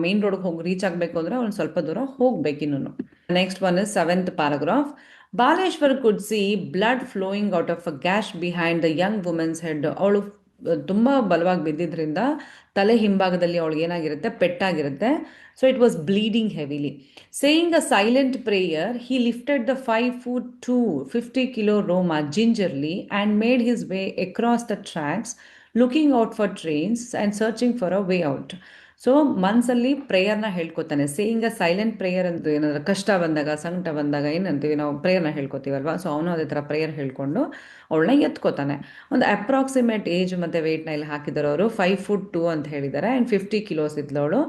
[SPEAKER 1] ಮೇನ್ ರೋಡ್ಗೆ ಹೋಗಿ ರೀಚ್ ಆಗಬೇಕು ಅಂದರೆ ಒಂದು ಸ್ವಲ್ಪ ದೂರ ಹೋಗ್ಬೇಕಿನ್ನು next one is seventh paragraph Baleshwar could see blood flowing out of a gash behind the young women's head ಅವಳು ತುಂಬ ಬಲವಾಗಿ ಬಿದ್ದಿದ್ರಿಂದ ತಲೆ ಹಿಂಭಾಗದಲ್ಲಿ ಅವಳಿಗೆ ಏನಾಗಿರುತ್ತೆ? ಪೆಟ್ಟಾಗಿರುತ್ತೆ. So it was bleeding heavily saying a silent prayer he lifted the five foot two fifty kilo Roma gingerly and made his way across the tracks looking out for trains and searching for a way out so ಮನಸ್ಸಲ್ಲಿ ಪ್ರೇಯರ್ನ ಹೇಳ್ಕೊತಾನೆ. Saying a silent prayer ಅಂತ ಏನಾದ್ರು ಕಷ್ಟ ಬಂದಾಗ, ಸಂಕಟ ಬಂದಾಗ ಏನಂತೀವಿ ನಾವು ಪ್ರೇಯರ್ನ ಹೇಳ್ಕೊತೀವಲ್ವಾ? ಸೊ ಅವನು ಅದೇ ಥರ ಪ್ರೇಯರ್ ಹೇಳ್ಕೊಂಡು ಅವಳನ್ನ ಎತ್ಕೋತಾನೆ. ಒಂದು ಅಪ್ರಾಕ್ಸಿಮೇಟ್ ಏಜ್ ಮತ್ತು ವೆಯ್ಟ್ನ ಇಲ್ಲಿ ಹಾಕಿದ್ದಾರೆ ಅವರು. ಫೈವ್ ಫುಟ್ ಟೂ ಅಂತ ಹೇಳಿದ್ದಾರೆ. ಆ್ಯಂಡ್ ಫಿಫ್ಟಿ ಕಿಲೋಸ್ ಇದ್ಲವಳು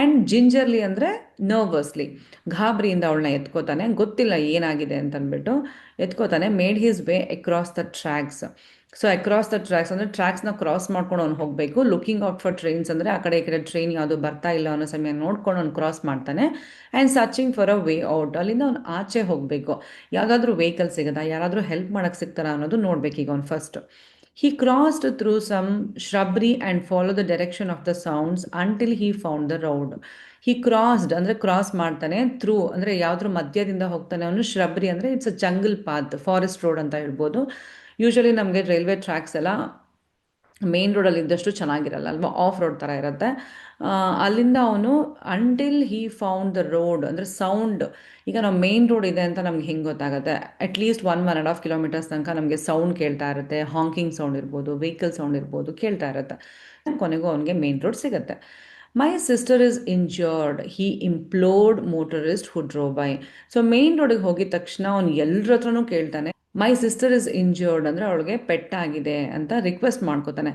[SPEAKER 1] ಆ್ಯಂಡ್ ಜಿಂಜರ್ಲಿ ಅಂದರೆ ನರ್ವಸ್ಲಿ ಘಾಬ್ರಿಯಿಂದ ಅವಳನ್ನ ಎತ್ಕೋತಾನೆ. ಗೊತ್ತಿಲ್ಲ ಏನಾಗಿದೆ ಅಂತಂದ್ಬಿಟ್ಟು ಎತ್ಕೋತಾನೆ. Made his way across the tracks so across the tracks ಅಂದರೆ ಟ್ರ್ಯಾಕ್ಸ್ನ ಕ್ರಾಸ್ ಮಾಡ್ಕೊಂಡು ಅವ್ನು ಹೋಗಬೇಕು. ಲುಕಿಂಗ್ ಔಟ್ ಫಾರ್ ಟ್ರೈನ್ಸ್ ಅಂದರೆ ಆ ಕಡೆ ಈ ಕಡೆ ಟ್ರೈನ್ ಯಾವುದು ಬರ್ತಾ ಇಲ್ಲ ಅನ್ನೋ ಸಮಯ ನೋಡ್ಕೊಂಡು ಅವ್ನು ಕ್ರಾಸ್ ಮಾಡ್ತಾನೆ. And searching for a way out ಅಲ್ಲಿಂದ ಅವ್ನು ಆಚೆ ಹೋಗಬೇಕು. ಯಾವುದಾದ್ರೂ ವೆಹಿಕಲ್ ಸಿಗದಾ, ಯಾರಾದರೂ ಹೆಲ್ಪ್ ಮಾಡೋಕ್ಕೆ ಸಿಗ್ತಾರಾ ಅನ್ನೋದು ನೋಡ್ಬೇಕು ಈಗ ಅವ್ನು first he crossed through some shrubbery and follow the direction of the sounds until he found the road he crossed ಅಂದರೆ ಕ್ರಾಸ್ ಮಾಡ್ತಾನೆ ಥ್ರೂ ಅಂದರೆ ಯಾವುದ್ರ ಮಧ್ಯದಿಂದ ಹೋಗ್ತಾನೆ ಅವನು. ಶ್ರಬ್ರಿ ಅಂದರೆ it's a jungle path forest road ಅಂತ ಹೇಳ್ಬೋದು. ಯೂಶಲಿ ನಮಗೆ ರೈಲ್ವೆ ಟ್ರ್ಯಾಕ್ಸ್ ಎಲ್ಲ ಮೇನ್ ರೋಡಲ್ಲಿ ಇದ್ದಷ್ಟು ಚೆನ್ನಾಗಿರಲ್ಲ, ಅಲ್ವಾ? ಆಫ್ ರೋಡ್ ಥರ ಇರುತ್ತೆ. ಅಲ್ಲಿಂದ ಅವನು until he found the road ಅಂದರೆ ಸೌಂಡ್ ಈಗ ನಾವು ಮೇನ್ ರೋಡ್ ಇದೆ ಅಂತ ನಮ್ಗೆ ಹೆಂಗೆ ಗೊತ್ತಾಗುತ್ತೆ? At least one one and half kilometres ತನಕ ನಮಗೆ ಸೌಂಡ್ ಕೇಳ್ತಾ ಇರುತ್ತೆ. ಹಾಂಕಿಂಗ್ ಸೌಂಡ್ ಇರ್ಬೋದು ವೆಹಿಕಲ್ ಸೌಂಡ್ ಇರ್ಬೋದು ಕೇಳ್ತಾ ಇರುತ್ತೆ. ಕೊನೆಗೂ ಅವನಿಗೆ ಮೇನ್ ರೋಡ್ ಸಿಗುತ್ತೆ. My sister is injured he implored motorist who drove by so main ರೋಡಿಗೆ ಹೋಗಿದ ತಕ್ಷಣ ಅವ್ನು ಎಲ್ಲರ ಹತ್ರನೂ ಕೇಳ್ತಾನೆ. ಮೈ ಸಿಸ್ಟರ್ ಇಸ್ ಇಂಜೋರ್ಡ್ ಅಂದರೆ ಅವಳಿಗೆ ಪೆಟ್ಟಾಗಿದೆ ಅಂತ ರಿಕ್ವೆಸ್ಟ್ ಮಾಡ್ಕೋತಾನೆ.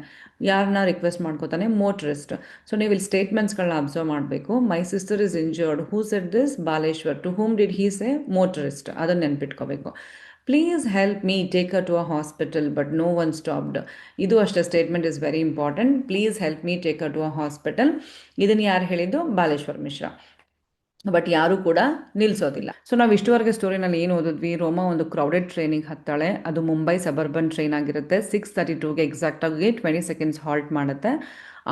[SPEAKER 1] ಯಾರನ್ನ ರಿಕ್ವೆಸ್ಟ್ ಮಾಡ್ಕೋತಾನೆ? ಮೋಟ್ರಿಸ್ಟ್ ಸೊ ನೀವು ಇಲ್ಲಿ ಸ್ಟೇಟ್ಮೆಂಟ್ಸ್ಗಳನ್ನ ಅಬ್ಸರ್ವ್ ಮಾಡಬೇಕು. My sister is injured who said this Baleshwar to whom did he a motorist ಅದನ್ನು ನೆನ್ಪಿಟ್ಕೋಬೇಕು. Please help me take a to a hospital but no one stopped ಇದು ಅಷ್ಟೇ statement is very important please help me take a to a hospital ಇದನ್ನು ಯಾರು ಹೇಳಿದ್ದು? Baleshwar Mishra but ಯಾರು ಕೂಡ ನಿಲ್ಲಿಸೋದಿಲ್ಲ so ನಾವು ಇಷ್ಟುವರೆಗೆ ಸ್ಟೋರಿನಲ್ಲಿ ಏನು ಓದಿದ್ವಿ? ರೋಮಾ ಒಂದು ಕ್ರೌಡೆಡ್ ಟ್ರೈನಿಗೆ ಹತ್ತಾಳೆ. ಅದು ಮುಂಬೈ ಸಬರ್ಬನ್ ಟ್ರೈನ್ ಆಗಿರುತ್ತೆ. ಸಿಕ್ಸ್ ತರ್ಟಿ ಟೂಗೆ ಎಕ್ಸಾಕ್ಟಾಗಿ ಟ್ವೆಂಟಿ ಸೆಕೆಂಡ್ಸ್ ಹಾಲ್ಟ್ ಮಾಡುತ್ತೆ.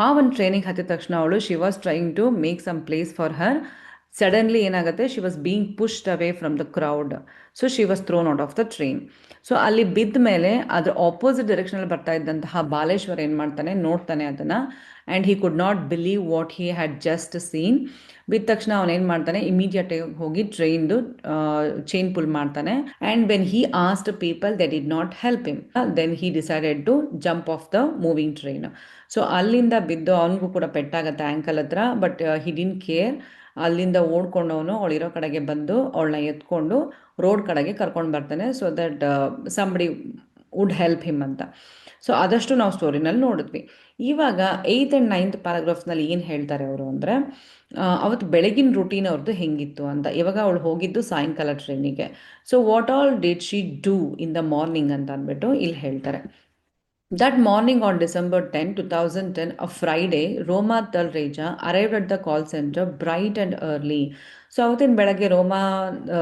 [SPEAKER 1] ಆ ಒಂದು ಟ್ರೈನಿಗೆ ಹತ್ತಿದ ತಕ್ಷಣ ಅವಳು she was trying to make some place for her suddenly ಏನಾಗುತ್ತೆ? She was being pushed away from the crowd so she was thrown out of the train so ಅಲ್ಲಿ ಬಿದ್ದ ಮೇಲೆ ಅದ್ರ ಆಪೋಸಿಟ್ ಡೈರೆಕ್ಷನಲ್ಲಿ ಬರ್ತಾ ಇದ್ದಂತಹ ಬಾಲೇಶ್ವರ್ ಏನು ಮಾಡ್ತಾನೆ? ನೋಡ್ತಾನೆ ಅದನ್ನು. And he could not believe what he had just seen ಬಿದ್ದ ತಕ್ಷಣ ಅವನೇನು ಮಾಡ್ತಾನೆ ಇಮಿಡಿಯೇಟ್ ಹೋಗಿ ಟ್ರೈನ್ದು ಚೈನ್ ಪುಲ್ ಮಾಡ್ತಾನೆ. And when he asked people they did not help him then he decided to jump off the moving train so ಅಲ್ಲಿಂದ ಬಿದ್ದು ಅವನಿಗೂ ಕೂಡ ಪೆಟ್ಟಾಗತ್ತೆ ಆ್ಯಂಕಲ್ ಹತ್ರ ಬಟ್ ಹಿ ಡಿನ್ ಕೇರ್ ಅಲ್ಲಿಂದ ಓಡ್ಕೊಂಡವನು ಅವಳಿರೋ ಕಡೆಗೆ ಬಂದು ಅವಳನ್ನ ಎತ್ಕೊಂಡು ರೋಡ್ ಕಡೆಗೆ ಕರ್ಕೊಂಡು ಬರ್ತಾನೆ so that somebody would help him ಅಂತ. ಸೊ ಆದಷ್ಟು ನಾವು ಸ್ಟೋರಿನಲ್ಲಿ ನೋಡಿದ್ವಿ. ಇವಾಗ ಏಯ್ತ್ ಆ್ಯಂಡ್ ನೈನ್ತ್ ಪ್ಯಾರಾಗ್ರಾಫ್ಸ್ನಲ್ಲಿ ಏನು ಹೇಳ್ತಾರೆ ಅವರು ಅಂದರೆ ಅವತ್ತು ಬೆಳಗಿನ ರುಟೀನ್ ಅವ್ರದ್ದು ಹೆಂಗಿತ್ತು ಅಂತ. ಇವಾಗ ಅವಳು ಹೋಗಿದ್ದು ಸಾಯಂಕಾಲ ಟ್ರೈನಿಗೆ so what all did she do in the morning ಅಂತ ಅಂದ್ಬಿಟ್ಟು ಇಲ್ಲಿ ಹೇಳ್ತಾರೆ. That morning on December ten two thousand ten a Friday Roma Talreja arrive at the call centre bright and early so ಅವತ್ತಿನ ಬೆಳಗ್ಗೆ ರೋಮಾ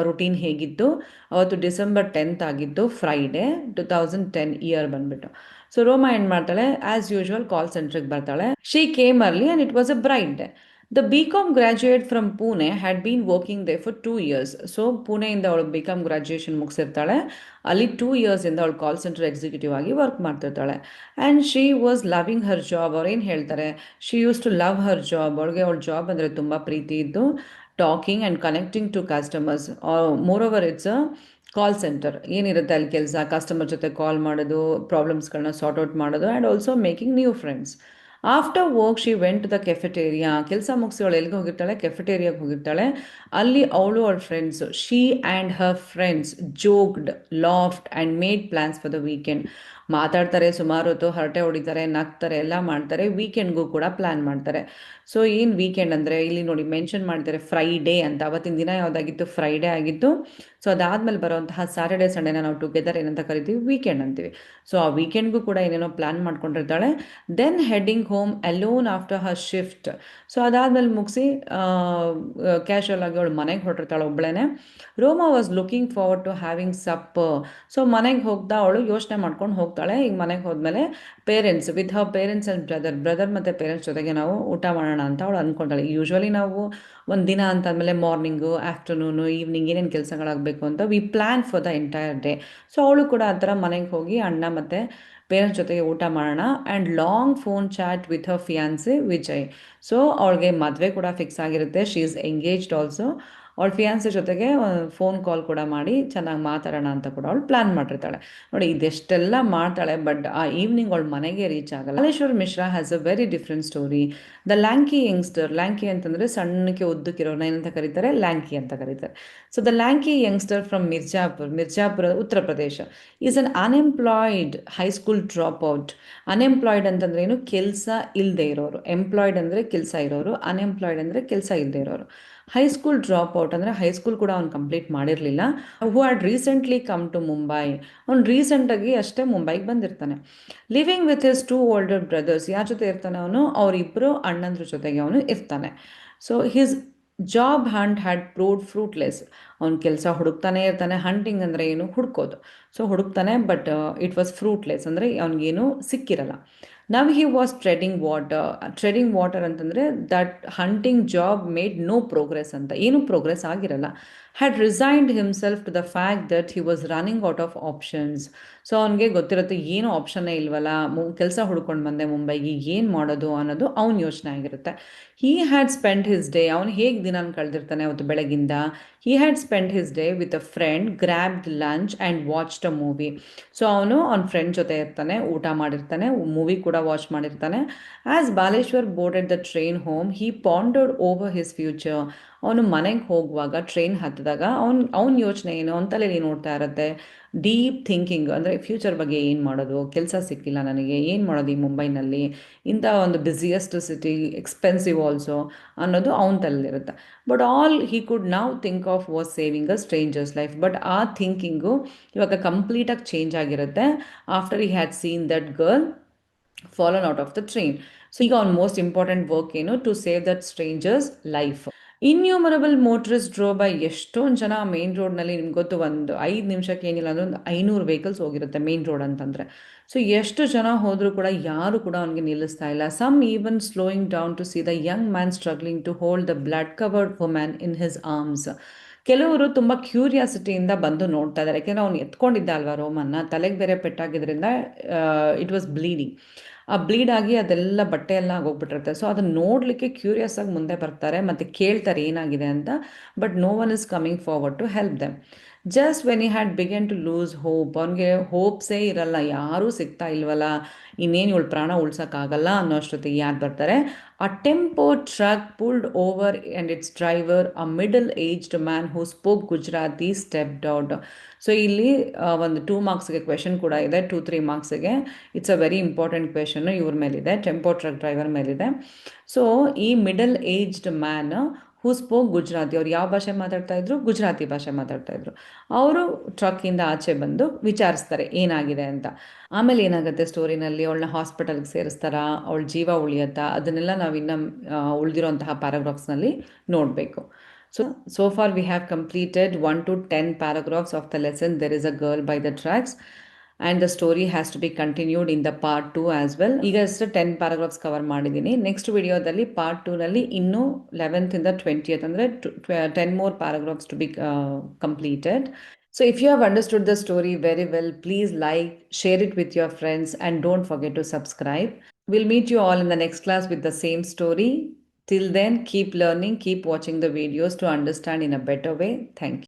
[SPEAKER 1] ರುಟೀನ್ ಹೇಗಿತ್ತು? ಅವತ್ತು December tenth ಆಗಿದ್ದು Friday two thousand ten year ಬಂದ್ಬಿಟ್ಟು. ಸೊ ರೋಮಾ ಏನ್ ಮಾಡ್ತಾಳೆ? ಆಸ್ ಯೂಶುವಲ್ ಕಾಲ್ ಸೆಂಟ್ರಿಗೆ ಬರ್ತಾಳೆ. She came early and it was a bright day the B com graduate from Pune had been working there for two years so ಪುಣೆಯಿಂದ ಅವಳು B com graduation ಮುಗಿಸಿರ್ತಾಳೆ. ಅಲ್ಲಿ two ಇಯರ್ಸಿಂದ ಅವಳು call centre executive ಆಗಿ work ಮಾಡ್ತಿರ್ತಾಳೆ. And she was loving her job ಅವ್ರು ಏನು ಹೇಳ್ತಾರೆ? She use to love her job ಅವಳಿಗೆ ಅವಳ ಜಾಬ್ ಅಂದರೆ ತುಂಬ ಪ್ರೀತಿ ಇದ್ದು talking and connecting to customers moreover it's call centre ಏನಿರುತ್ತೆ ಅಲ್ಲಿ ಕೆಲಸ ಕಸ್ಟಮರ್ ಜೊತೆ ಕಾಲ್ ಮಾಡೋದು ಪ್ರಾಬ್ಲಮ್ಸ್ಗಳನ್ನ ಸಾರ್ಟ್ ಔಟ್ ಮಾಡೋದು and also making new friends after work she went the cafeteria ಕೆಲಸ ಮುಗಿಸಿ ಅವಳು ಎಲ್ಲಿಗೆ ಹೋಗಿರ್ತಾಳೆ? ಕೆಫೆಟೇರಿಯಾಗೆ ಹೋಗಿರ್ತಾಳೆ. ಅಲ್ಲಿ ಅವಳು ಅವಳ friends she and her friends joked laughed and made plans for the weekend ಮಾತಾಡ್ತಾರೆ, ಸುಮಾರು ಹೊತ್ತು, ಹರಟೆ ಹೊಡಿತಾರೆ, ನಗ್ತಾರೆ, ಎಲ್ಲ ಮಾಡ್ತಾರೆ. ವೀಕೆಂಡ್ಗೂ ಕೂಡ ಪ್ಲ್ಯಾನ್ ಮಾಡ್ತಾರೆ. ಸೊ ಏನು ವೀಕೆಂಡ್ ಅಂದರೆ ಇಲ್ಲಿ ನೋಡಿ ಮೆನ್ಷನ್ ಮಾಡ್ತಾರೆ ಫ್ರೈಡೇ ಅಂತ. ಅವತ್ತಿನ ದಿನ ಯಾವುದಾಗಿತ್ತು? ಫ್ರೈಡೇ ಆಗಿತ್ತು. ಸೊ ಅದಾದಮೇಲೆ ಬರುವಂತಹ ಸ್ಯಾಟರ್ಡೇ ಸಂಡೇನ ನಾವು ಟುಗೆದರ್ ಏನಂತ ಕರಿತೀವಿ? ವೀಕೆಂಡ್ ಅಂತೀವಿ. ಸೊ ಆ ವೀಕೆಂಡ್ಗೂ ಕೂಡ ಏನೇನೋ plan ಮಾಡ್ಕೊಂಡಿರ್ತಾಳೆ. Then heading home alone after her shift so ಅದಾದಮೇಲೆ ಮುಗಿಸಿ ಕ್ಯಾಶುವಲ್ ಆಗಿ ಅವಳು ಮನೆಗೆ ಹೊರಟಿರ್ತಾಳೆ ಒಬ್ಬಳೇನೆ Roma was looking forward to having supper so ಮನೆಗೆ ಹೋಗ್ತಾ ಅವಳು ಯೋಚನೆ ಮಾಡ್ಕೊಂಡು ಹೋಗ್ತಾಳೆ. ಈಗ ಮನೆಗೆ ಹೋದ್ಮೇಲೆ parents with her parents and brother brother ಮತ್ತು ಪೇರೆಂಟ್ಸ್ ಜೊತೆಗೆ ನಾವು ಊಟ ಮಾಡೋಣ ಅಂತ ಅವಳು ಅಂದ್ಕೊಳ್ತಾಳೆ ಯೂಶ್ವಲಿ ನಾವು ಒಂದು ದಿನ ಅಂತಂದಮೇಲೆ ಮಾರ್ನಿಂಗು ಆಫ್ಟರ್ನೂನು ಈವ್ನಿಂಗ್ ಏನೇನು ಕೆಲಸಗಳಾಗಬೇಕು ಅಂತ we plan for the entire day so ಅವಳು ಕೂಡ ಆ ಥರ ಮನೆಗೆ ಹೋಗಿ ಅಣ್ಣ ಮತ್ತು ಪೇರೆಂಟ್ಸ್ ಜೊತೆಗೆ ಊಟ ಮಾಡೋಣ and long phone chat with her fiancee Vijay. So ಅವಳಿಗೆ ಮದುವೆ ಕೂಡ ಫಿಕ್ಸ್ ಆಗಿರುತ್ತೆ. ಶಿ ಈಸ್ ಎಂಗೇಜ್ಡ್ ಆಲ್ಸೋ ಅವಳ ಫಿಯಾನ್ಸಿ ಜೊತೆಗೆ ಫೋನ್ ಕಾಲ್ ಕೂಡ ಮಾಡಿ ಚೆನ್ನಾಗಿ ಮಾತಾಡೋಣ ಅಂತ ಕೂಡ ಅವಳು ಪ್ಲಾನ್ ಮಾಡಿರ್ತಾಳೆ. ನೋಡಿ, ಇದೆಷ್ಟೆಲ್ಲ ಮಾಡ್ತಾಳೆ ಬಟ್ ಆ ಈವ್ನಿಂಗ್ ಅವಳು ಮನೆಗೆ ರೀಚ್ ಆಗಲ್ಲ. Malleshwar Mishra has a very different story the lanky youngster lanky ಅಂತಂದರೆ ಸಣ್ಣಕ್ಕೆ ಉದ್ದಕ್ಕಿರೋನ ಏನಂತ ಕರೀತಾರೆ ಲ್ಯಾಂಕಿ ಅಂತ ಕರೀತಾರೆ. So the lanky youngster from Mirzapur Mirzapur Uttar Pradesh is an unemployed high school drop out unemployed ಅಂತಂದ್ರೆ ಏನು? ಕೆಲಸ ಇಲ್ಲದೆ ಇರೋರು. ಎಂಪ್ಲಾಯ್ಡ್ ಅಂದರೆ ಕೆಲಸ ಇರೋರು ಅನ್ಎಂಪ್ಲಾಯ್ಡ್ ಅಂದರೆ ಕೆಲಸ ಇಲ್ಲದೆ ಇರೋರು. ಹೈಸ್ಕೂಲ್ ಡ್ರಾಪ್ ಔಟ್ ಅಂದರೆ ಹೈಸ್ಕೂಲ್ ಕೂಡ ಅವ್ನು ಕಂಪ್ಲೀಟ್ ಮಾಡಿರಲಿಲ್ಲ. Who had recently come to Mumbai ಅವ್ನು ರೀಸೆಂಟಾಗಿ ಅಷ್ಟೇ ಮುಂಬೈಗೆ ಬಂದಿರ್ತಾನೆ. Living with his two older brothers ಯಾರ ಜೊತೆ ಇರ್ತಾನೆ ಅವನು? ಅವರಿಬ್ಬರು ಅಣ್ಣಂದ್ರ ಜೊತೆಗೆ ಅವನು ಇರ್ತಾನೆ. So his job hunt had proved fruitless ಅವ್ನ ಕೆಲಸ ಹುಡುಕ್ತಾನೆ ಇರ್ತಾನೆ. ಹಂಟಿಂಗ್ ಅಂದರೆ ಏನು? ಹುಡ್ಕೋದು. ಸೊ ಹುಡುಕ್ತಾನೆ ಬಟ್ ಇಟ್ ವಾಸ್ ಫ್ರೂಟ್ಲೆಸ್ ಅಂದರೆ ಅವ್ನಿಗೇನು ಸಿಕ್ಕಿರಲ್ಲ. Now he was treading water treading water ಅಂತಂದರೆ that hunting job made no progress ಅಂತ. ಏನೂ ಪ್ರೋಗ್ರೆಸ್ ಆಗಿರಲ್ಲ. Had resigned himself to the fact that he was running out of options so ಅವನಿಗೆ ಗೊತ್ತಿರುತ್ತೆ, ಏನು ಆಪ್ಷನ್ನೇ ಇಲ್ವಲ್ಲ ಕೆಲಸ ಹುಡ್ಕೊಂಡು ಬಂದೆ ಮುಂಬೈಗೆ, ಏನು ಮಾಡೋದು ಅನ್ನೋದು ಅವ್ನ ಯೋಚನೆ ಆಗಿರುತ್ತೆ. He had spend his day ಅವನು ಹೇಗೆ ದಿನ ಕಳೆದಿರ್ತಾನೆ ಅವತ್ತು ಬೆಳಗಿಂದ? He had spend his day with a friend grabbed lunch and watched a movie so ಅವನು ಅವ್ನ ಫ್ರೆಂಡ್ ಜೊತೆ ಇರ್ತಾನೆ, ಊಟ ಮಾಡಿರ್ತಾನೆ ಮೂವಿ ಕೂಡ ವಾಚ್ ಮಾಡಿರ್ತಾನೆ. As Baleshwar boarded the train home he pondered over his future ಅವನು ಮನೆಗೆ ಹೋಗುವಾಗ ಟ್ರೈನ್ ಹತ್ತಿದಾಗ ಅವ್ನು, ಅವ್ನ ಯೋಚನೆ ಏನು? ಅವನ ತಲೆಯಲ್ಲಿ ನೋಡ್ತಾ ಇರುತ್ತೆ. ಡೀಪ್ ಥಿಂಕಿಂಗ್ ಅಂದರೆ ಫ್ಯೂಚರ್ ಬಗ್ಗೆ ಏನು ಮಾಡೋದು? ಕೆಲಸ ಸಿಕ್ಕಿಲ್ಲ ನನಗೆ. ಏನು ಮಾಡೋದು ಈ ಮುಂಬೈನಲ್ಲಿ? ಇಂಥ ಒಂದು ಬ್ಯುಸಿಯೆಸ್ಟ್ ಸಿಟಿ ಎಕ್ಸ್ಪೆನ್ಸಿವ್ ಆಲ್ಸೋ ಅನ್ನೋದು ಅವನ ತಲೆಯಲ್ಲಿರುತ್ತೆ but all he could now think of was saving a stranger's life but ಆ ಥಿಂಕಿಂಗು ಇವಾಗ ಕಂಪ್ಲೀಟಾಗಿ ಚೇಂಜ್ ಆಗಿರುತ್ತೆ. After he had seen that girl fallen out of the train so ಈಗ ಅವ್ನ most important work ಏನು? To save that stranger's life innumerable motorists drove by ಎಷ್ಟೊಂದು ಜನ main ರೋಡ್ನಲ್ಲಿ ನಿಮ್ಗೆ ಗೊತ್ತು ಒಂದು ಐದು ನಿಮಿಷಕ್ಕೆ ಏನಿಲ್ಲ ಅಂದ್ರೆ ಒಂದು ಐನೂರು ವೆಹಿಕಲ್ಸ್ ಹೋಗಿರುತ್ತೆ ಮೇನ್ ರೋಡ್ ಅಂತಂದರೆ. ಸೊ ಎಷ್ಟು ಜನ ಹೋದರೂ ಕೂಡ ಯಾರು ಕೂಡ ಅವನಿಗೆ ನಿಲ್ಲಿಸ್ತಾ ಇಲ್ಲ. Some even slowing down to see the young man struggling to hold the blood covered women in his arms ಕೆಲವರು ತುಂಬ ಕ್ಯೂರಿಯಾಸಿಟಿಯಿಂದ ಬಂದು ನೋಡ್ತಾ ಇದ್ದಾರೆ. ಯಾಕೆಂದರೆ ಅವ್ನು ಎತ್ಕೊಂಡಿದ್ದ ಅಲ್ವಾ ರೋಮನ್ನ? ತಲೆಗೆ ಬೇರೆ ಪೆಟ್ಟಾಗಿದ್ದರಿಂದ ಇಟ್ ವಾಸ್ ಬ್ಲೀಡಿಂಗ್ ಆ ಬ್ಲೀಡ್ ಆಗಿ ಅದೆಲ್ಲ ಬಟ್ಟೆ ಎಲ್ಲ ಆಗೋಗ್ಬಿಟ್ಟಿರುತ್ತೆ. ಸೊ ಅದನ್ನ ನೋಡಲಿಕ್ಕೆ ಕ್ಯೂರಿಯಸ್ ಆಗಿ ಮುಂದೆ ಬರ್ತಾರೆ, ಮತ್ತು ಕೇಳ್ತಾರೆ ಏನಾಗಿದೆ ಅಂತ but no one is coming forward to help them just when you had began to lose hope ಅವನಿಗೆ ಹೋಪ್ಸೇ ಇರಲ್ಲ, ಯಾರೂ ಸಿಗ್ತಾ ಇಲ್ವಲ್ಲ, ಇನ್ನೇನು ಇವಳು ಪ್ರಾಣ ಉಳ್ಸೋಕ್ಕಾಗಲ್ಲ ಅನ್ನೋ ಅಷ್ಟೊತ್ತಿಗೆ ಯಾರು ಬರ್ತಾರೆ? A tempo truck pulled over and its driver a middle aged man who spoke Gujarati stepped out so ಇಲ್ಲಿ ಒಂದು ಟೂ ಮಾರ್ಕ್ಸ್ಗೆ ಕ್ವೆಶನ್ ಕೂಡ ಇದೆ two three ಮಾರ್ಕ್ಸ್ಗೆ it's a very important question ಇವ್ರ ಮೇಲಿದೆ ಟೆಂಪೋ ಟ್ರಕ್ ಡ್ರೈವರ್ ಮೇಲಿದೆ. ಸೊ ಈ middle aged man who spoke Gujarati ಅವ್ರು ಯಾವ ಭಾಷೆ ಮಾತಾಡ್ತಾ ಇದ್ರು? ಗುಜರಾತಿ ಭಾಷೆ ಮಾತಾಡ್ತಾ ಇದ್ರು. ಅವರು ಟ್ರಕ್ಕಿಂದ ಆಚೆ ಬಂದು ವಿಚಾರಿಸ್ತಾರೆ, ಏನಾಗಿದೆ ಅಂತ. ಆಮೇಲೆ ಏನಾಗುತ್ತೆ ಸ್ಟೋರಿನಲ್ಲಿ ಅವಳನ್ನ ಹಾಸ್ಪಿಟಲ್ಗೆ ಸೇರಿಸ್ತಾರ? ಅವಳ ಜೀವ ಉಳಿಯತ್ತಾ? ಅದನ್ನೆಲ್ಲ ನಾವು ಇನ್ನು ಉಳಿದಿರೋಂತಹ ಪ್ಯಾರಾಗ್ರಾಫ್ಸ್ನಲ್ಲಿ ನೋಡಬೇಕು. So so far we have completed 1 to 10 paragraphs of the lesson. There is a girl by the tracks. And the story has to be continued in the part two as well ಈಗ ಅಷ್ಟು ten paragraphs cover ಮಾಡಿದ್ದೀನಿ next ವಿಡಿಯೋದಲ್ಲಿ part ಟೂನಲ್ಲಿ ಇನ್ನೂ ಲೆವೆಂತಿಂದ twentieth ಅಂದರೆ ten more paragraphs to be completed so if you have understood the story very well please like share it with your friends and don't forget to subscribe will meet you all in the next class with the same story Till then, keep learning, keep watching the videos to understand in a better way. Thank you.